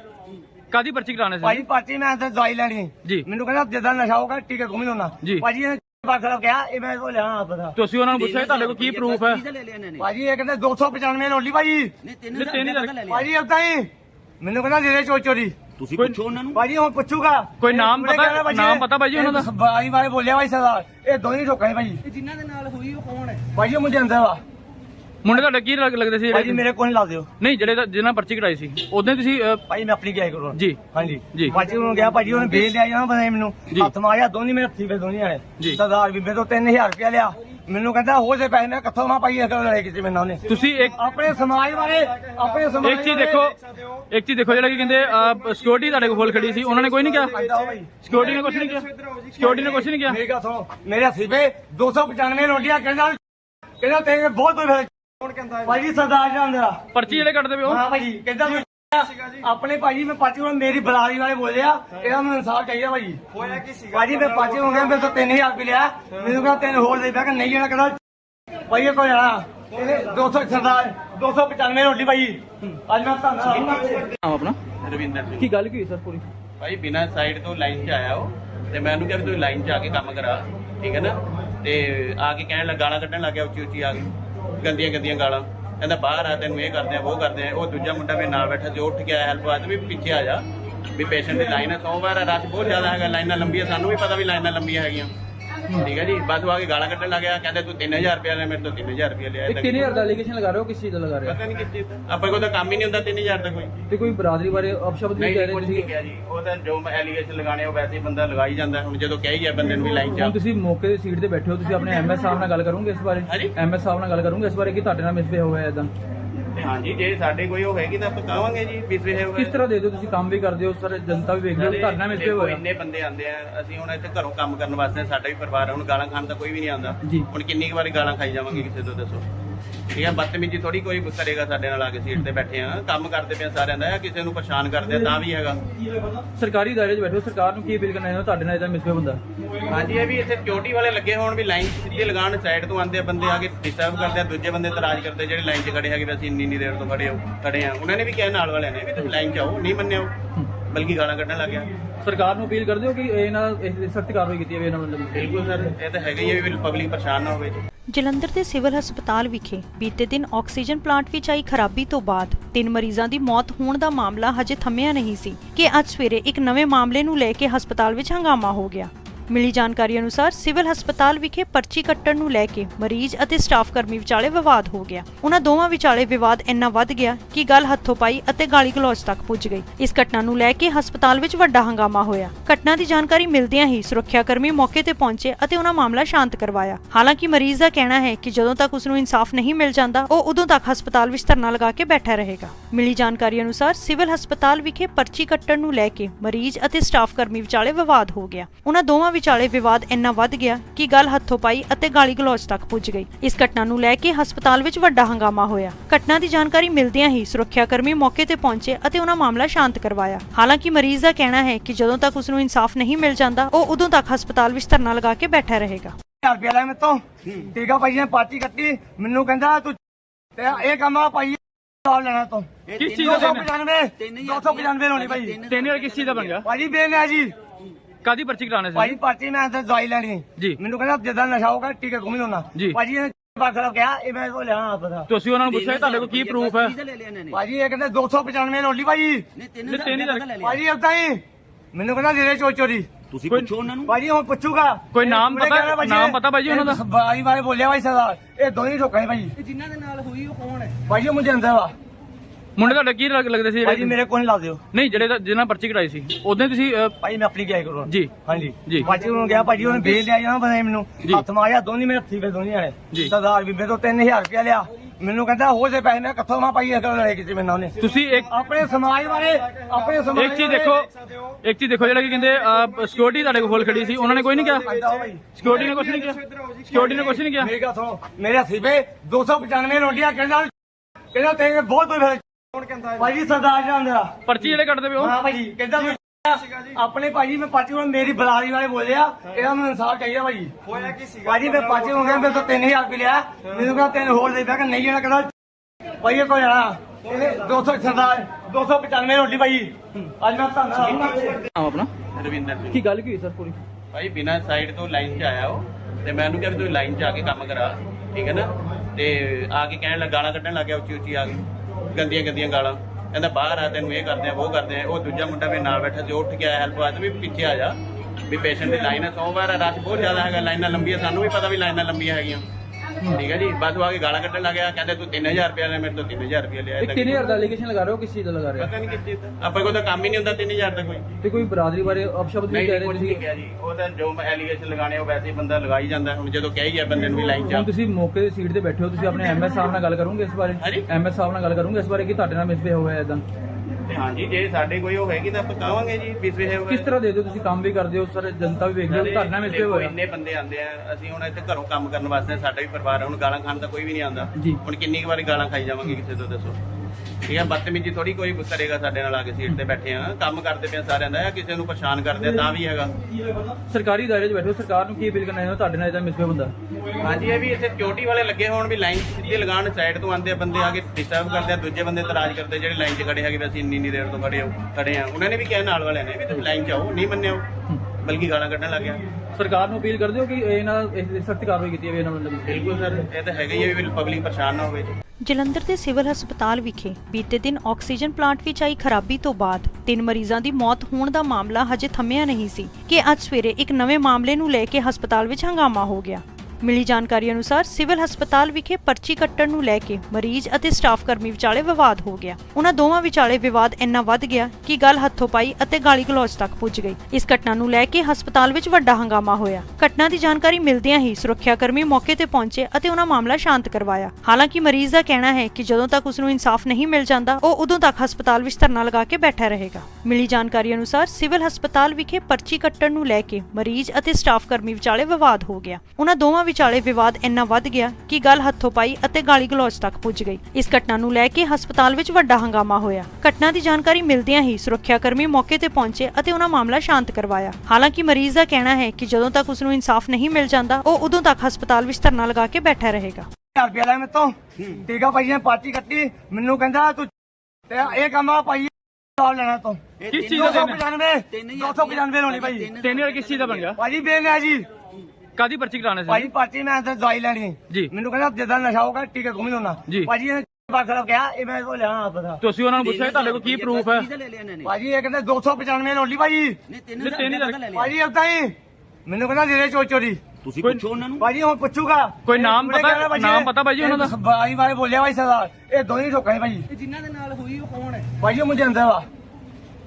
ਕਾਦੀ ਪਰਚੀ ਕਰਾਣੇ ਸੀ? ਭਾਜੀ ਪਾਰਟੀ ਮੈਂ ਤਾਂ ਦਵਾਈ ਲੈਣੀ ਜੀ। ਮੈਨੂੰ ਕਹਿੰਦਾ ਜਿੱਦਾਂ ਨਸ਼ਾ ਹੋਗਾ ਟੀਕਾ ਕੋਈ ਨਹੀਂ ਹੋਣਾ। ਜੀ। ਭਾਜੀ ਨੇ ਬਾਖਲਾ ਕਿਹਾ ਇਹ ਮੈਂ ਉਹ ਲੈਣਾ ਆਪ ਦਾ। ਤੁਸੀਂ ਉਹਨਾਂ ਨੂੰ ਪੁੱਛਿਆ ਤੁਹਾਡੇ ਕੋਲ ਕੀ ਪ੍ਰੂਫ ਹੈ? ਭਾਜੀ ਇਹ ਕਹਿੰਦੇ 295 ਰੋਲੀ ਭਾਜੀ। ਨਹੀਂ, ਤਿੰਨ ਹਜ਼ਾਰ ਭਾਜੀ ਉਦਾਂ ਹੀ। ਮੈਨੂੰ ਕਹਿੰਦਾ ਦੇ ਦੇ ਚੋ ਚੋਰੀ। ਤੁਸੀਂ ਪੁੱਛੋ ਉਹਨਾਂ ਨੂੰ। ਭਾਜੀ ਹੁਣ ਪੁੱਛੂਗਾ। ਕੋਈ ਨਾਮ ਪਤਾ- ਭਾਜੀ ਨਾਮ ਪਤਾ ਭਾਜੀ ਉਹਨਾਂ ਦਾ? ਬਾਈ ਬਾਰੇ ਬੋਲਿਆ ਭਾਈ ਸਰਦਾਰ ਇਹ ਦੋਨੇ ਠੋਕਾਂ ਨੇ ਭਾਜੀ। ਜਿਨ੍ਹਾਂ ਦੇ ਨਾਲ ਹੋਈ ਉਹ ਕੌਣ ਹੈ? ਭਾਜੀ ਉਹ ਮੁੰਡੇ ਅੰਦਰ ਵਾ। ਮੁੰਡੇ ਤੁਹਾਡੇ ਕੀ ਲੱਗ- ਲੱਗਦੇ ਸੀ ਭਾਜੀ ਜਿਹੜੇ ਮੇਰੇ ਕੋਲ ਨਹੀਂ ਲਾ ਦਿਓ ਨਹੀਂ ਜਿਹੜੇ ਤਾਂ- ਜਿਹਨਾਂ ਪਰਚੀ ਕਢਾਈ ਸੀ। ਉਦੋਂ ਤੁਸੀਂ ਅਹ, ਭਾਜੀ ਮੈਂ ਆਪਣੀ ਗਿਆ ਕਰੋ ਜੀ। ਹਾਂਜੀ। ਜੀ। ਭਾਜੀ ਉਹਨੂੰ ਗਿਆ ਭਾਜੀ ਉਹਨੇ ਬੇਲ ਲਿਆ ਜਾਂ ਪਤਾ ਨੀ ਮੈਨੂੰ। ਜੀ। ਹੱਥ ਮਾਰਿਆ ਦੋਨੀ ਮੇਰੇ ਹੱਥੀ ਵੇ ਦੋਨੀ ਆਏ। ਜੀ। ਸਰਦਾਰ ਬੀਬੇ ਤੋਂ 3000 ਰੁਪਇਆ ਲਿਆ। ਮੈਨੂੰ ਕਹਿੰਦਾ ਹੋ ਜੇ ਪੈਸੇ ਮੈਂ ਕਿੱਥੋਂ ਮਾ ਭਾਈ ਅਕਲ ਲੜੇ ਕਿਸੇ ਮੈਨੂੰ ਉਹਨੇ। ਤੁਸੀਂ ਇੱਕ ਆਪਣੇ ਸਮਾਜ ਬਾਰੇ ਆਪਣੇ ਸਮਾਜ ਇੱਕ ਚੀਜ਼ ਦੇਖੋ ਇੱਕ ਚੀਜ਼ ਦੇਖੋ ਜਿਹੜਾ ਕਿ ਕਹਿੰਦੇ ਸਿਕਿਉਰਿਟੀ ਤੁਹਾਡੇ ਕੋਲ ਖੜੀ ਸੀ ਉਹਨਾਂ ਨੇ ਕੋਈ ਨਹੀਂ ਕਿਹਾ? ਸਿਕਿਉਰਿਟੀ ਨੇ ਕੁਝ ਨਹੀਂ ਕਿਹਾ? ਸਿਕਿਉਰਿਟੀ ਨੇ ਕੁਝ ਨਹੀਂ ਕਿਹਾ? ਮੇਰੀ ਗੱਲ ਸੁਣੋ। ਮੇਰੇ ਹੱਥੀ ਵੇ 295 ਰੋਟੀਆਂ ਕਹਿੰਦਾ ਕਹਿੰਦਾ ਤੇਰੇ ਬਹੁਤ ਕੌਣ ਕਹਿੰਦਾ ਭਾਜੀ ਸਰਦਾਰ ਜਾਨ ਦਾ ਪਰਚੀ ਜਿਹੜੇ ਕੱਟਦੇ ਪਿਓ ਹਾਂ? ਭਾਜੀ ਕਹਿੰਦਾ ਤੂੰ ਆਪਣੇ ਭਾਜੀ ਮੈਂ ਪਾਰਟੀ ਨੂੰ ਮੇਰੀ ਬਰਾਦਰੀ ਵਾਲੇ ਬੋਲਿਆ ਇਹਦਾ ਮੈਨੂੰ ਇਨਸਾਫ ਚਾਹੀਦਾ ਭਾਜੀ ਹੋਇਆ ਕੀ ਸੀ ਭਾਜੀ ਮੈਂ ਪਾਰਟੀ ਨੂੰ ਗਿਆ ਮੇਰੇ ਤੋਂ 3000 ਰੁਪਏ ਲਿਆ। ਮੈਨੂੰ ਕਹਿੰਦਾ ਤਿੰਨ ਹੋਰ ਦੇ ਪਿਆ ਕਿ ਨਹੀਂ ਜਾਣਾ ਕਹਿੰਦਾ ਭਾਈ ਇਹ ਕੋਈ ਜਾਣਾ ਇਹਨੇ 200 ਸਰਦਾਰ 295 ਰੋਟੀ ਭਾਜੀ ਅੱਜ ਮੈਂ ਤੁਹਾਨੂੰ ਨਾਮ ਆਪਣਾ? ਰਵਿੰਦਰ ਸਿੰਘ। ਕੀ ਗੱਲ ਕੀ ਹੋਈ ਸਰ ਪੂਰੀ? ਭਾਈ ਬਿਨਾਂ ਸਾਈਡ ਤੋਂ ਲਾਈਨ 'ਚ ਆਇਆ ਉਹ। ਤੇ ਮੈਂ ਉਹਨੂੰ ਕਿਹਾ ਵੀ ਤੂੰ ਲਾਈਨ 'ਚ ਆ ਕੇ ਕੰਮ ਕਰਾ। ਠੀਕ ਹੈ ਨਾ? ਤੇ ਆ ਕੇ ਕਹਿਣ ਲੱਗਾ ਗਾਲਾਂ ਕੱਢਣ ਲੱਗ ਗਿਆ ਉੱਚੀ ਉੱਚੀ ਆ ਕੇ। ਗੰਦੀਆਂ ਗੰਦੀਆਂ ਗਾਲਾਂ। ਕਹਿੰਦਾ ਬਾਹਰ ਆ, ਤੈਨੂੰ ਇਹ ਕਰਦੇ ਆ, ਉਹ ਕਰਦੇ ਆ। ਉਹ ਦੂਜਾ ਮੁੰਡਾ ਮੇਰੇ ਨਾਲ ਬੈਠਾ ਜੋ ਉੱਠ ਕੇ ਆਇਆ ਹੈਲਪ ਵਾਸਤੇ, ਵੀ ਪਿੱਛੇ ਆ ਜਾ। ਵੀ ਪੇਸ਼ੈਂਟ ਦੀ ਲਾਈਨ ਹੈ ਸੋਮਵਾਰ ਆ, ਰਸ਼ ਬਹੁਤ ਜ਼ਿਆਦਾ ਹੈਗਾ, ਲਾਈਨਾਂ ਲੰਬੀਆਂ, ਸਾਨੂੰ ਵੀ ਪਤਾ ਵੀ ਲਾਈਨਾਂ ਲੰਬੀਆਂ ਹੈਗੀਆਂ। ਠੀਕ ਹੈ ਜੀ ਬਸ ਉਹ ਆ ਕੇ ਗਾਲਾਂ ਕੱਢਣ ਲੱਗ ਗਿਆ ਕਹਿੰਦੇ ਤੂੰ 3000 ਰੁਪਏ ਲੈ ਮੇਰੇ ਤੋਂ 3000 ਰੁਪਏ ਲਿਆ ਇਹ 3000 ਦਾ ਐਲੀਗੇਸ਼ਨ ਲਗਾ ਰਹੇ ਹੋ ਕਿਸ ਚੀਜ਼ ਦਾ ਲਗਾ ਰਹੇ ਹੋ? ਪਤਾ ਨਹੀਂ ਕਿਸ ਚੀਜ਼ ਦਾ। ਆਪਾਂ ਕੋਲ ਤਾਂ ਕੰਮ ਹੀ ਨਹੀਂ ਹੁੰਦਾ 3000 ਦਾ ਕੋਈ। ਤੇ ਕੋਈ ਬਰਾਦਰੀ ਬਾਰੇ ਅਪਸ਼ਬਦ ਵੀ ਨਹੀਂ ਕਹਿ ਰਹੇ ਕੁਝ ਨਹੀਂ ਤੁਸੀਂ ਕਿਹਾ ਜੀ। ਉਹ ਤਾਂ ਜੋ ਐਲੀਗੇਸ਼ਨ ਲਗਾਣੇ ਉਹ ਵੈਸੇ ਹੀ ਬੰਦਾ ਲਗਾਈ ਜਾਂਦਾ। ਹੁਣ ਜਦੋਂ ਕਹੀ ਜਾ ਬੰਦੇ ਨੂੰ ਵੀ ਲਾਈਨ ਚ ਆ। ਹੁਣ ਤੁਸੀਂ ਮੌਕੇ ਦੀ ਸੀਟ ਤੇ ਬੈਠੇ ਹੋ ਤੁਸੀਂ ਆਪਣੇ ਐਮਐਸ ਸਾਹਿਬ ਨਾਲ ਗੱਲ ਕਰੋਗੇ ਇਸ ਬਾਰੇ? ਹਾਂਜੀ। ਐਮਐਸ ਸਾਹਿਬ ਨਾਲ ਗੱਲ ਕਰੋਗੇ ਇਸ ਬਾਰੇ ਕਿ ਤੁਹਾਡੇ ਨਾਲ ਮਿਸਬਿਹੇਵ ਹੋਇਆ ਇਦਾਂ ਤੇ ਹਾਂਜੀ ਜੇ ਸਾਡੇ ਕੋਈ ਹੋਏਗੀ ਤਾਂ ਆਪਾਂ ਕਹਾਂਗੇ ਜੀ ਮਿਸਬਿਹੇਵ ਕਿਸ ਤਰ੍ਹਾਂ ਦੇ ਦਿਓ ਤੁਸੀਂ ਕੰਮ ਵੀ ਕਰਦੇ ਹੋ ਸਾਰੇ ਜਨਤਾ ਵੀ ਵੇਖਦੇ ਹੋ ਨਾਲ ਮਿਸਬਿਹੇਵ ਹੋਇਆ। ਇੰਨੇ ਬੰਦੇ ਆਉਂਦੇ ਆ ਅਸੀਂ ਹੁਣ ਇੱਥੇ ਘਰੋਂ ਕੰਮ ਕਰਨ ਵਾਸਤੇ ਸਾਡਾ ਵੀ ਪਰਿਵਾਰ ਹੈ ਹੁਣ ਗਾਲਾਂ ਖਾਣ ਤਾਂ ਕੋਈ ਵੀ ਨਹੀਂ ਆਉਂਦਾ। ਜੀ। ਹੁਣ ਕਿੰਨੀ ਕੁ ਵਾਰੀ ਗਾਲਾਂ ਖਾਈ ਜਾਵਾਂਗੇ ਕਿਸੇ ਤੋਂ ਦੱਸੋ। ਠੀਕ ਹੈ ਬਦਤਮੀਜੀ ਥੋੜੀ ਕੋਈ ਕਰੇਗਾ ਸਾਡੇ ਨਾਲ ਆ ਕੇ ਸੀਟ ਤੇ ਬੈਠੇ ਆ। ਕੰਮ ਕਰਦੇ ਪਏ ਆ ਸਾਰਿਆਂ ਦਾ ਕਿਸੇ ਨੂੰ ਪਰੇਸ਼ਾਨ ਕਰਦੇ ਆ ਤਾਂ ਵੀ ਹੈਗਾ। ਸਰਕਾਰੀ ਦਾਇਰੇ 'ਚ ਬੈਠੇ ਹੋ ਸਰਕਾਰ ਨੂੰ ਕੀ ਅਪੀਲ ਕਰਨਾ ਚਾਹੁੰਦੇ? ਹੋ ਤੁਹਾਡੇ ਨਾਲ ਇਦਾਂ ਮਿਸਬਿਹੇਵ ਹੁੰਦਾ। ਹਾਂਜੀ ਇਹ ਵੀ ਇੱਥੇ ਸਿਕਿਉਰਿਟੀ ਵਾਲੇ ਲੱਗੇ ਹੋਣ ਵੀ ਲਾਈਨ ਸਿੱਧੀ ਲਗਾਉਣ ਸਾਈਡ ਤੋਂ ਆਉਂਦੇ ਆ ਬੰਦੇ ਆ ਕੇ ਡਿਸਟਰਬ ਕਰਦੇ ਆ ਦੂਜੇ ਬੰਦੇ ਇਤਰਾਜ਼ ਕਰਦੇ ਜਿਹੜੇ ਲਾਈਨ 'ਚ ਖੜੇ ਹੈਗੇ ਵੀ ਅਸੀਂ ਇੰਨੀ ਇੰਨੀ ਦੇਰ ਤੋਂ ਖੜੇ ਹੋ ਖੜੇ ਆ। ਉਹਨਾਂ ਨੇ ਵੀ ਕਿਹਾ ਨਾਲ ਵਾਲਿਆਂ ਨੇ ਵੀ ਤੁਸੀਂ ਲਾਈਨ 'ਚ ਆਓ। ਨਹੀਂ ਮੰਨਿਓ ਬਲਕਿ ਗਾਲਾਂ ਕੱਢਣ ਲੱਗ ਗਿਆ। ਸਰਕਾਰ ਨੂੰ ਅਪੀਲ ਕਰਦੇ ਹੋ ਕਿ ਇਹਨਾਂ ਸਖਤ ਕਾਰਵਾਈ ਕੀਤੀ ਜਾਵੇ ਇਹਨਾਂ ਮਤਲਬ ਬਿਲਕੁਲ ਸਰ ਇਹ ਤਾਂ ਹੈਗਾ ਹੀ ਹੈ ਵੀ ਪਬਲਿਕ ਪਰੇਸ਼ਾਨ ਨਾ ਹੋਵੇ। ਜਲੰਧਰ ਦੇ ਸਿਵਲ ਹਸਪਤਾਲ ਵਿਖੇ ਬੀਤੇ ਦਿਨ ਆਕਸੀਜਨ ਪਲਾਂਟ ਵਿੱਚ ਆਈ ਖਰਾਬੀ ਤੋਂ ਬਾਅਦ ਤਿੰਨ ਮਰੀਜ਼ਾਂ ਦੀ ਮੌਤ ਹੋਣ ਦਾ ਮਾਮਲਾ ਹਜੇ ਥੰਮਿਆ ਨਹੀਂ ਸੀ ਕਿ ਅੱਜ ਸਵੇਰੇ ਇੱਕ ਨਵੇਂ ਮਾਮਲੇ ਨੂੰ ਲੈ ਕੇ ਹਸਪਤਾਲ ਵਿੱਚ ਹੰਗਾਮਾ ਹੋ ਗਿਆ। ਮਿਲੀ ਜਾਣਕਾਰੀ ਅਨੁਸਾਰ ਸਿਵਲ ਹਸਪਤਾਲ ਵਿਖੇ ਪਰਚੀ ਕੱਟਣ ਨੂੰ ਲੈ ਕੇ ਮਰੀਜ਼ ਅਤੇ ਸਟਾਫ ਕਰਮੀ ਵਿਚਾਲੇ ਵਿਵਾਦ ਹੋ ਗਿਆ। ਉਹਨਾਂ ਦੋਵਾਂ ਵਿਚਾਲੇ ਵਿਵਾਦ ਇੰਨਾ ਵੱਧ ਗਿਆ ਕਿ ਗੱਲ ਹੱਥੋਂ ਪਾਈ ਅਤੇ ਗਾਲੀ ਗਲੋਚ ਤੱਕ ਪੁੱਜ ਗਈ। ਇਸ ਘਟਨਾ ਨੂੰ ਲੈ ਕੇ ਹਸਪਤਾਲ ਵਿੱਚ ਵੱਡਾ ਹੰਗਾਮਾ ਹੋਇਆ। ਘਟਨਾ ਦੀ ਜਾਣਕਾਰੀ ਮਿਲਦਿਆਂ ਹੀ ਸੁਰੱਖਿਆ ਕਰਮੀ ਮੌਕੇ ਤੇ ਪਹੁੰਚੇ ਅਤੇ ਉਹਨਾਂ ਮਾਮਲਾ ਸ਼ਾਂਤ ਕਰਵਾਇਆ। ਹਾਲਾਂਕਿ ਮਰੀਜ਼ ਦਾ ਕਹਿਣਾ ਹੈ ਕਿ ਜਦੋਂ ਤੱਕ ਉਸ ਨੂੰ ਇਨਸਾਫ ਨਹੀਂ ਮਿਲ ਜਾਂਦਾ, ਉਹ ਉਦੋਂ ਤੱਕ ਹਸਪਤਾਲ ਵਿੱਚ ਧਰਨਾ ਲਗਾ ਕੇ ਬੈਠਾ ਰਹੇਗਾ। ਮਿਲੀ ਜਾਣਕਾਰੀ ਅਨੁਸਾਰ ਸਿਵਲ ਹਸਪਤਾਲ ਵਿਖੇ ਪਰਚੀ ਕੱਟਣ ਨੂੰ ਲੈ ਕੇ ਮਰੀਜ਼ ਅਤੇ ਸਟਾਫ ਕਰਮੀ ਵਿਚਾਲੇ ਵਿਵਾਦ ਹੋ ਗਿਆ। ਉਹਨਾਂ ਦੋਵਾਂ ਵਿਚਾਲੇ ਵਿਵਾਦ ਇੰਨਾ ਵੱਧ ਗਿਆ ਕਿ ਗੱਲ ਹੱਥੋਂ ਪਾਈ ਅਤੇ ਗਾਲੀ ਗਲੋਚ ਤੱਕ ਪੁੱਜ ਗਈ। ਇਸ ਘਟਨਾ ਨੂੰ ਲੈ ਕੇ ਹਸਪਤਾਲ ਵਿੱਚ ਵੱਡਾ ਹੰਗਾਮਾ ਹੋਇਆ। ਘਟਨਾ ਦੀ ਜਾਣਕਾਰੀ ਮਿਲਦਿਆਂ ਹੀ ਸੁਰੱਖਿਆ ਕਰਮੀ ਮੌਕੇ ਤੇ ਪਹੁੰਚੇ ਅਤੇ ਉਹਨਾਂ ਮਾਮਲਾ ਸ਼ਾਂਤ ਕਰਵਾਇਆ। ਹਾਲਾਂਕਿ ਮਰੀਜ਼ ਦਾ ਕਹਿਣਾ ਹੈ ਕਿ ਜਦੋਂ ਤੱਕ ਉਸ ਨੂੰ ਇਨਸਾਫ ਨਹੀਂ ਮਿਲ ਜਾਂਦਾ ਉਹ ਉਦੋਂ ਤੱਕ ਹਸਪਤਾਲ ਵਿੱਚ ਧਰਨਾ ਲਗਾ ਕੇ ਬੈਠਾ ਰਹੇਗਾ। ਹਜ਼ਾਰ ਰੁਪਇਆ ਲਿਆ ਮੇਰੇ ਤੋਂ ਟੀਕਾ ਭਾਈ ਨੇ ਪਾਰਟੀ ਕੱਟੀ। ਮੈਨੂੰ ਕਹਿੰਦਾ ਤੂੰ ਤੇ ਇਹ ਕੰਮ ਆ ਭਾਈ ਜਵਾਬ ਲੈਣਾ ਤੋਂ। ਕਿਸ ਚੀਜ਼ ਦਾ ਦੇਣਾ? 295 295 ਹੋਣੀ ਭਾਈ। ਤਿੰਨ ਹਜ਼ਾਰ ਕਿਸ ਚੀਜ਼ ਦਾ ਬਣ ਗਿਆ ਭਾਜੀ ਬੇਲ ਹੈ ਜੀ। ਕਾਦੀ ਪਰਚੀ ਕਰਾਣੇ ਭਾਜੀ ਸੀ ਪਾਰਟੀ ਮੈਂ ਤਾਂ ਦਵਾਈ ਲੈਣੀ। ਜੀ। ਮੈਨੂੰ ਕਹਿੰਦਾ ਜਿੱਦਾਂ ਨਸ਼ਾ ਹੋਗਾ ਟੀਕਾ ਕੋਈ ਨਹੀਂ ਹੋਣਾ ਜੀ। ਭਾਜੀ ਇਹ ਬਾਖਲਾ ਕਿਹਾ ਇਹ ਮੈਂ ਕੋ ਲਿਆ ਪਤਾ ਤੁਸੀਂ ਉਹਨਾਂ ਨੂੰ ਪੁੱਛਿਆ ਤੁਹਾਡੇ ਕੋਲ ਕੀ ਪ੍ਰੂਫ ਹੈ? ਭਾਜੀ ਇਹ ਕਹਿੰਦੇ 295 ਰੋਲੀ ਭਾਜੀ। ਨਹੀਂ ਤਿੰਨ ਹਜ਼ਾਰ ਭਾਜੀ ਉਦਾਂ ਹੀ। ਮੈਨੂੰ ਕਹਿੰਦਾ ਦੇ ਦੇ ਚੋ ਚੋਰੀ। ਤੁਸੀਂ ਪੁੱਛੋ ਉਹਨਾਂ ਨੂੰ। ਭਾਜੀ ਹੁਣ ਪੁੱਛੂਗਾ। ਕੋਈ ਨਾਮ ਪਤਾ- ਭਾਜੀ ਨਾਮ ਪਤਾ ਭਾਜੀ ਉਹਨਾਂ ਦਾ? ਬਾਈ ਬਾਰੇ ਬੋਲਿਆ ਭਾਈ ਸਰਦਾਰ ਇਹ ਦੋਨੇ ਠੋਕਾਂ ਭਾਜੀ। ਜਿਨ੍ਹਾਂ ਦੇ ਨਾਲ ਹੋਈ ਉਹ ਕੌਣ ਹੈ? ਭਾਜੀ ਉਹ ਮੁੰਡੇ ਅੰਦਰ ਵਾ। ਮੁੰਡੇ ਤੁਹਾਡੇ ਕੀ ਲੱਗ- ਲੱਗਦੇ ਸੀ ਭਾਜੀ ਜਿਹੜੇ ਮੇਰੇ ਕੋਲ ਨੀ ਲਾ ਦਿਓ ਨਹੀਂ ਜਿਹੜੇ ਜਿਹਨਾਂ ਪਰਚੀ ਕਢਾਈ ਸੀ। ਉਦੋਂ ਤੁਸੀਂ ਅਹ, ਭਾਜੀ ਮੈਂ ਆਪਣੀ ਕਿਹਾ ਕਰੂੰ ਜੀ। ਹਾਂਜੀ। ਜੀ। ਭਾਜੀ ਉਹਨੂੰ ਗਿਆ ਭਾਜੀ ਉਹਨੇ ਬੇਲ ਲਿਆ ਜਾਣਾ ਬਣੇ ਮੈਨੂੰ। ਜੀ। ਹੱਥ ਮਾਰਿਆ ਦੋਨੀ ਮੇਰੇ ਹੱਥੀ ਵੇ ਦੋਨੀ ਵਾਲੇ ਜੀ। ਸਰਦਾਰ ਵੀ ਮੇਰੇ ਤੋਂ 3000 ਰੁਪਇਆ ਲਿਆ। ਮੈਨੂੰ ਕਹਿੰਦਾ ਹੋ ਜੇ ਪੈਸੇ ਮੈਂ ਕਿੱਥੋਂ ਮਾ ਭਾਈ ਅਕਲ ਲੈ ਕਿਸੇ ਮੈਨੂੰ ਉਹਨੇ। ਤੁਸੀਂ ਇੱਕ ਆਪਣੇ ਸਮਾਜ ਬਾਰੇ ਆਪਣੇ ਸਮਾਜ ਇੱਕ ਚੀਜ਼ ਦੇਖੋ। ਇੱਕ ਚੀਜ਼ ਦੇਖੋ ਜਿਹੜਾ ਕਿ ਕਹਿੰਦੇ ਸਿਕਿਉਰਿਟੀ ਤੁਹਾਡੇ ਕੋਲ ਖੜੀ ਸੀ। ਉਹਨਾਂ ਨੇ ਕੋਈ ਨਹੀਂ ਕਿਹਾ। ਭਾਈ। ਸਿਕਿਉਰਿਟੀ ਨੇ ਕੁਝ ਨਹੀਂ ਕਿਹਾ। ਸਿਕਿਉਰਿਟੀ ਨੇ ਕੁਝ ਨਹੀਂ ਕਿਹਾ। ਮੇਰੀ ਗੱਲ ਸੁਣੋ। ਮੇਰੇ ਹੱਥੀ ਵੇ 295 ਰੋਟੀਆਂ ਕਹਿੰਦਾ ਕਹਿੰਦਾ ਤੇਰੇ ਬਹੁਤ ਕੋਈ ਕੌਣ ਕਹਿੰਦਾ ਭਾਜੀ ਸਰਦਾਰ ਜੀ ਪਰਚੀ ਜਿਹੜੇ ਕੱਟਦੇ ਪਿਓ ਹਾਂ? ਭਾਜੀ ਕਹਿੰਦਾ ਆਪਣੇ ਭਾਜੀ ਮੈਂ ਪਾਰਟੀ ਨੂੰ ਮੇਰੀ ਬਲਾਰੀ ਵਾਲੇ ਬੋਲੇ ਆ ਇਹਦਾ ਮੈਨੂੰ ਇਨਸਾਫ ਚਾਹੀਦਾ ਭਾਜੀ ਹੋਇਆ ਕੀ ਸੀਗਾ? ਭਾਜੀ ਮੈਂ ਪਾਰਟੀ ਨੂੰ ਗਿਆ ਮੇਰੇ ਤੋਂ 3000 ਰੁਪਏ ਲਿਆ। ਮੈਨੂੰ ਕਹਿੰਦਾ ਤਿੰਨ ਹੋਰ ਦੇ ਪਿਆ ਕਿ ਨਹੀਂ ਜਾਣਾ ਕਹਿੰਦਾ ਭਾਈ ਇਹ ਕੋਈ ਜਾਣਾ ਇਹਨੇ 200 ਸਰਦਾਰ 295 ਰੋਟੀ ਭਾਜੀ ਅੱਜ ਮੈਂ ਤੁਹਾਨੂੰ ਆਪਣਾ? ਰਵਿੰਦਰ ਸਿੰਘ। ਕੀ ਗੱਲ ਕੀ ਹੋਈ ਸਰ ਪੂਰੀ? ਭਾਈ ਬਿਨਾਂ ਸਾਈਡ ਤੋਂ ਲਾਈਨ 'ਚ ਆਇਆ ਉਹ। ਤੇ ਮੈਂ ਉਹਨੂੰ ਕਿਹਾ ਵੀ ਤੂੰ ਲਾਈਨ 'ਚ ਆ ਕੇ ਕੰਮ ਕਰਾ। ਠੀਕ ਹੈ ਨਾ? ਤੇ ਆ ਕੇ ਕਹਿਣ ਲੱਗਾ ਗਾਲਾਂ ਕੱਢਣ ਲੱਗਿਆ ਉੱਚੀ ਉੱਚੀ ਆ ਕੇ। ਗੰਦੀਆਂ ਗੰਦੀਆਂ ਗਾਲਾਂ। ਕਹਿੰਦਾ, ਬਾਹਰ ਆ, ਤੈਨੂੰ ਇਹ ਕਰਦੇ ਆ, ਉਹ ਕਰਦੇ ਆ। ਉਹ ਦੂਜਾ ਮੁੰਡਾ ਮੇਰੇ ਨਾਲ ਬੈਠਾ ਸੀ, ਉਹ ਉੱਠ ਕੇ ਆਇਆ ਹੈਲਪ ਵਾਸਤੇ, ਵੀ ਪਿੱਛੇ ਆ ਜਾ। ਵੀ ਪੇਸ਼ੈਂਟ ਦੀ ਲਾਈਨ ਹੈ ਸੋਮਵਾਰ ਰਸ਼ ਬਹੁਤ ਜ਼ਿਆਦਾ ਹੈਗਾ, ਲਾਈਨਾਂ ਲੰਬੀਆਂ, ਸਾਨੂੰ ਵੀ ਪਤਾ ਵੀ ਲਾਈਨਾਂ ਲੰਬੀਆਂ ਹੈਗੀਆਂ। ਠੀਕ ਹੈ ਜੀ ਬਸ ਉਹ ਆ ਕੇ ਗਾਲਾਂ ਕੱਢਣ ਲੱਗਿਆ ਕਹਿੰਦੇ ਤੂੰ 3000 ਰੁਪਏ ਲੈ ਮੇਰੇ ਤੋਂ 3000 ਰੁਪਏ ਲਿਆ ਏਦਾਂ 3000 ਦਾ ਐਲੀਗੇਸ਼ਨ ਲਗਾ ਰਹੇ ਹੋ ਕਿਸ ਚੀਜ਼ ਦਾ ਲਗਾ ਰਹੇ ਪਤਾ ਨਹੀਂ ਕਿਸ ਚੀਜ਼ ਦਾ। ਆਪਾਂ ਕੋਲ ਤਾਂ ਕੰਮ ਹੀ ਨਹੀਂ ਹੁੰਦਾ 3000 ਦਾ ਕੋਈ। ਤੇ ਕੋਈ ਬਰਾਦਰੀ ਬਾਰੇ ਅਪਸ਼ਬਦ ਵੀ ਕਹਿ ਨਹੀਂ, ਰਹੇ ਨਹੀਂ ਕਿਹਾ ਜੀ। ਉਹ ਤਾਂ ਜੋ ਐਲੀਗੇਸ਼ਨ ਲਗਾਣੇ ਉਹ ਵੈਸੇ ਹੀ ਬੰਦਾ ਲਗਾ ਹੀ ਜਾਂਦਾ। ਹੁਣ ਜਦੋਂ ਕਹਿ ਹੀ ਗਿਆ ਬੰਦੇ ਨੂੰ ਵੀ ਲਾਈਨ ਚ ਆ। ਹੁਣ ਤੁਸੀਂ ਮੌਕੇ ਦੀ ਸੀਟ ਤੇ ਬੈਠੇ ਹੋ ਤੁਸੀਂ ਆਪਣੇ ਐਮਐਸ ਸਾਹਿਬ ਨਾਲ ਗੱਲ ਕਰੋਗੇ ਇਸ ਬਾਰੇ? ਹਾਂਜੀ। ਐਮਐਸ ਸਾਹਿਬ ਨਾਲ ਗੱਲ ਕਰੋਗੇ ਇਸ ਬਾਰੇ ਕਿ ਤੁਹਾਡੇ ਨਾਲ ਮਿਸਬਿਹੇਵ ਹੋਇਆ ਹਾਂਜੀ ਜੇ ਸਾਡੇ ਕੋਈ ਉਹ ਹੈਗੀ ਤਾਂ ਆਪਾਂ ਕਹਾਂਗੇ ਜੀ ਮਿਸਬਿਹੇਵ ਕਿਸ ਤਰ੍ਹਾਂ ਦੇ ਦਿਓ ਤੁਸੀਂ ਕੰਮ ਵੀ ਕਰਦੇ ਹੋ ਸਰ ਜਨਤਾ ਵੀ ਵੇਖਦੇ ਹੋ ਮਿਸਬਿਹੇਵ ਦੇਖੋ, ਹੋਇਆ। ਇੰਨੇ ਬੰਦੇ ਆਉਂਦੇ ਆ ਅਸੀਂ ਹੁਣ ਇੱਥੇ ਘਰੋਂ ਕੰਮ ਕਰਨ ਵਾਸਤੇ ਸਾਡਾ ਵੀ ਪਰਿਵਾਰ ਹੈ ਹੁਣ ਗਾਲਾਂ ਖਾਣ ਦਾ ਕੋਈ ਵੀ ਨਹੀਂ ਆਉਂਦਾ। ਹੁਣ ਕਿੰਨੀ ਵਾਰੀ ਗਾਲਾਂ ਖਾਈ ਜਾਵਾਂਗੇ ਕਿਸੇ ਤੋਂ ਦੱਸੋ। ਠੀਕ ਹੈ ਬਦਤਮੀਜੀ ਥੋੜੀ ਕੋਈ ਕਰੇਗਾ ਸਾਡੇ ਨਾਲ ਆ ਕੇ ਸੀਟ ਤੇ ਬੈਠੇ ਆ। ਕੰਮ ਕਰਦੇ ਪਏ ਆ ਸਾਰਿਆਂ ਦਾ ਜਾਂ ਕਿਸੇ ਨੂੰ ਪਰੇਸ਼ਾਨ ਕਰਦੇ ਆ ਤਾਂ ਵੀ ਹੈਗਾ। ਸਰਕਾਰੀ ਦਾਇਰੇ 'ਚ ਬੈਠੇ ਹੋ ਸਰਕਾਰ ਨੂੰ ਕੀ ਅਪੀਲ ਕਰਨਾ ਚਾਹੁੰਦੇ ਹੋ? ਤੁਹਾਡੇ ਨਾਲ ਇਦਾਂ ਮਿਸਬਿਹੇਵ ਹੁੰਦਾ। ਹਾਂਜੀ ਇਹ ਵੀ ਇੱਥੇ ਸਿਕਿਉਰਿਟੀ ਵਾਲੇ ਲੱਗੇ ਹੋਣ ਵੀ ਲਾਈਨ ਸਿੱਧੀ ਲਗਾਉਣ ਸਾਈਡ ਤੋਂ ਆਉਂਦੇ ਆ ਬੰਦੇ ਆ ਕੇ ਡਿਸਟਰਬ ਕਰਦੇ ਆ ਦੂਜੇ ਬੰਦੇ ਇਤਰਾਜ਼ ਕਰਦੇ ਜਿਹੜੇ ਲਾਈਨ 'ਚ ਖੜੇ ਹੈਗੇ ਵੀ ਅਸੀਂ ਇੰਨੀ ਇੰਨੀ ਦੇਰ ਤੋਂ ਖੜੇ ਹੋ ਖੜੇ ਆ। ਉਹਨਾਂ ਨੇ ਵੀ ਕਿਹਾ ਨਾਲ ਵਾਲਿਆਂ ਨੇ ਵੀ ਤੁਸੀਂ ਲਾਈਨ 'ਚ ਆਓ ਨਹੀਂ ਮੰਨਿਓ ਬਲਕਿ ਗਾਲਾਂ ਕੱਢਣ ਲੱਗ ਗਿਆ। ਸਰਕਾਰ ਨੂੰ ਅਪੀਲ ਕਰਦੇ ਹੋ ਕਿ ਇਹਨਾਂ ਸਖਤ ਕਾਰਵਾਈ ਕੀਤੀ ਜਾਵੇ ਇਹਨਾਂ ਨੂੰ ਬਿਲਕੁਲ ਸਰ ਇਹ ਤਾਂ ਹੈਗਾ ਹੀ ਹੈ ਵੀ ਪਬਲਿਕ ਪਰੇਸ਼ਾਨ ਨਾ ਹੋਵੇ। ਜਲੰਧਰ ਦੇ ਸਿਵਲ ਹਸਪਤਾਲ ਵਿਖੇ ਬੀਤੇ ਦਿਨ ਆਕਸੀਜਨ ਪਲਾਂਟ ਵਿੱਚ ਆਈ ਖਰਾਬੀ ਤੋਂ ਬਾਅਦ ਤਿੰਨ ਮਰੀਜ਼ਾਂ ਦੀ ਮੌਤ ਹੋਣ ਦਾ ਮਾਮਲਾ ਹਜੇ ਥੰਮਿਆ ਨਹੀਂ ਸੀ ਕਿ ਅੱਜ ਸਵੇਰੇ ਇੱਕ ਨਵੇਂ ਮਾਮਲੇ ਨੂੰ ਲੈ ਕੇ ਹਸਪਤਾਲ ਵਿੱਚ ਹੰਗਾਮਾ ਹੋ ਗਿਆ। ਮਿਲੀ ਜਾਣਕਾਰੀ ਅਨੁਸਾਰ ਸਿਵਲ ਹਸਪਤਾਲ ਵਿਖੇ ਪਰਚੀ ਕੱਟਣ ਨੂੰ ਲੈ ਕੇ ਮਰੀਜ਼ ਅਤੇ ਸਟਾਫ ਕਰਮੀ ਵਿਚਾਲੇ ਵਿਵਾਦ ਹੋ ਗਿਆ। ਉਹਨਾਂ ਦੋਵਾਂ ਵਿਚਾਲੇ ਵਿਵਾਦ ਇੰਨਾ ਵੱਧ ਗਿਆ ਕਿ ਗੱਲ ਹੱਥੋਂ ਪਾਈ ਅਤੇ ਗਾਲੀ ਗਲੋਚ ਤੱਕ ਪੁੱਜ ਗਈ। ਇਸ ਘਟਨਾ ਨੂੰ ਲੈ ਕੇ ਹਸਪਤਾਲ ਵਿੱਚ ਵੱਡਾ ਹੰਗਾਮਾ ਹੋਇਆ। ਘਟਨਾ ਦੀ ਜਾਣਕਾਰੀ ਮਿਲਦਿਆਂ ਹੀ ਸੁਰੱਖਿਆ ਕਰਮੀ ਮੌਕੇ ਤੇ ਪਹੁੰਚੇ ਅਤੇ ਉਹਨਾਂ ਮਾਮਲਾ ਸ਼ਾਂਤ ਕਰਵਾਇਆ। ਹਾਲਾਂਕਿ ਮਰੀਜ਼ ਦਾ ਕਹਿਣਾ ਹੈ ਕਿ ਜਦੋਂ ਤੱਕ ਉਸ ਨੂੰ ਇਨਸਾਫ ਨਹੀਂ ਮਿਲ ਜਾਂਦਾ, ਉਹ ਉਦੋਂ ਤੱਕ ਹਸਪਤਾਲ ਵਿੱਚ ਧਰਨਾ ਲਗਾ ਕੇ ਬੈਠਾ ਰਹੇਗਾ। ਮਿਲੀ ਜਾਣਕਾਰੀ ਅਨੁਸਾਰ ਸਿਵਲ ਹਸਪਤਾਲ ਵਿਖੇ ਪਰਚੀ ਕੱਟਣ ਨੂੰ ਲੈ ਕੇ ਮਰੀਜ਼ ਅਤੇ ਸਟਾਫ ਕਰਮੀ ਵਿਚਾਲੇ ਵਿਵਾਦ ਹੋ ਗਿਆ। ਉਹਨਾਂ ਦੋਵਾਂ ਵਿਚਾਲੇ ਵਿਵਾਦ ਇੰਨਾ ਵੱਧ ਗਿਆ ਕਿ ਗੱਲ ਹੱਥੋਂ ਪਾਈ ਅਤੇ ਗਾਲੀ ਗਲੋਚ ਤੱਕ ਪੁੱਜ ਗਈ। ਇਸ ਘਟਨਾ ਨੂੰ ਲੈ ਕੇ ਹਸਪਤਾਲ ਵਿੱਚ ਵੱਡਾ ਹੰਗਾਮਾ ਹੋਇਆ। ਘਟਨਾ ਦੀ ਜਾਣਕਾਰੀ ਮਿਲਦਿਆਂ ਹੀ ਸੁਰੱਖਿਆ ਕਰਮੀ ਮੌਕੇ ਤੇ ਪਹੁੰਚੇ ਅਤੇ ਉਹਨਾਂ ਮਾਮਲਾ ਸ਼ਾਂਤ ਕਰਵਾਇਆ। ਹਾਲਾਂਕਿ ਮਰੀਜ਼ ਦਾ ਕਹਿਣਾ ਹੈ ਕਿ ਜਦੋਂ ਤੱਕ ਉਸ ਨੂੰ ਇਨਸਾਫ ਨਹੀਂ ਮਿਲ ਜਾਂਦਾ ਉਹ ਉਦੋਂ ਤੱਕ ਹਸਪਤਾਲ ਵਿੱਚ ਧਰਨਾ ਲਗਾ ਕੇ ਬੈਠਾ ਰਹੇਗਾ। 1000 ਰੁਪਇਆ ਲੈ ਮੇਰੇ ਤੋਂ। ਠੀਕ ਆ ਭਾਈ ਨੇ ਪਾਰਟੀ ਕੱਟੀ। ਮੈਨੂੰ ਕਹਿੰਦਾ ਤੂੰ ਤੇ ਇਹ ਕੰਮ ਆ ਭਾਈ ਸਾਲ ਲੈਣਾ ਤੋਂ। ਕਿਸ ਚੀਜ਼ ਦਾ ਦੇਣਾ 295 295 ਹੋਣੀ ਭਾਈ। 3000 ਕਿਸ ਚੀਜ਼ ਦਾ ਬਣ ਗਿਆ ਭਾਜੀ ਬੇਨ ਹੈ। ਜੀ ਕਾਦੀ ਪਰਚੀ ਕਰਾਣੇ ਭਾਜੀ ਸੀ ਪਾਰਟੀ ਮੈਂ ਅੰਦਰ ਦਵਾਈ ਲੈਣੀ ਜੀ। ਮੈਨੂੰ ਕਹਿੰਦਾ ਜਿੱਦਾਂ ਨਸ਼ਾ ਹੋਗਾ ਟੀਕੇ ਘੁੰਮੀ ਹੋਣਾ ਜੀ। ਭਾਜੀ ਨੇ ਬਾਖਲਾ ਕਿਹਾ ਇਹ ਮੈਂ ਕੋ ਲਿਆ ਪਤਾ ਤੁਸੀਂ ਉਹਨਾਂ ਨੂੰ ਪੁੱਛਿਆ ਕਿ ਤੁਹਾਡੇ ਕੋਲ ਕੀ ਪ੍ਰੂਫ ਹੈ? ਲੈ ਲਿਆ ਇਹਨਾਂ ਨੇ। ਭਾਜੀ ਇਹ ਕਹਿੰਦੇ 295 ਰੋਲੀ ਭਾਜੀ। ਨਹੀਂ ਤਿੰਨ ਨਹੀਂ, ਤਿੰਨ ਹਜ਼ਾਰ। ਲੈ ਲਿਆ। ਭਾਜੀ ਉਦਾਂ ਹੀ। ਮੈਨੂੰ ਕਹਿੰਦਾ ਦੇ ਦੇ ਚੋ ਚੋਰੀ ਤੁਸੀਂ ਕੋਈ- ਪੁੱਛੋ ਉਹਨਾਂ ਨੂੰ। ਭਾਜੀ ਹੁਣ ਪੁੱਛੂਗਾ। ਕੋਈ ਨਾਮ ਪਤਾ- ਭਾਜੀ ਨਾਮ ਪਤਾ ਭਾਜੀ ਉਹਨਾਂ ਦਾ? ਬਾਈ ਬਾਰੇ ਬੋਲਿਆ ਭਾਈ ਸਰਦਾਰ ਇਹ ਦੋਨੇ ਠੋਕਾਂ ਭਾਜੀ। ਜਿਨ੍ਹਾਂ ਦੇ ਨਾਲ ਹੋਈ ਉਹ ਕੌਣ ਹੈ? ਭਾਜੀ ਉਹ ਮੁੰਡੇ ਅੰਦਰ ਵਾ।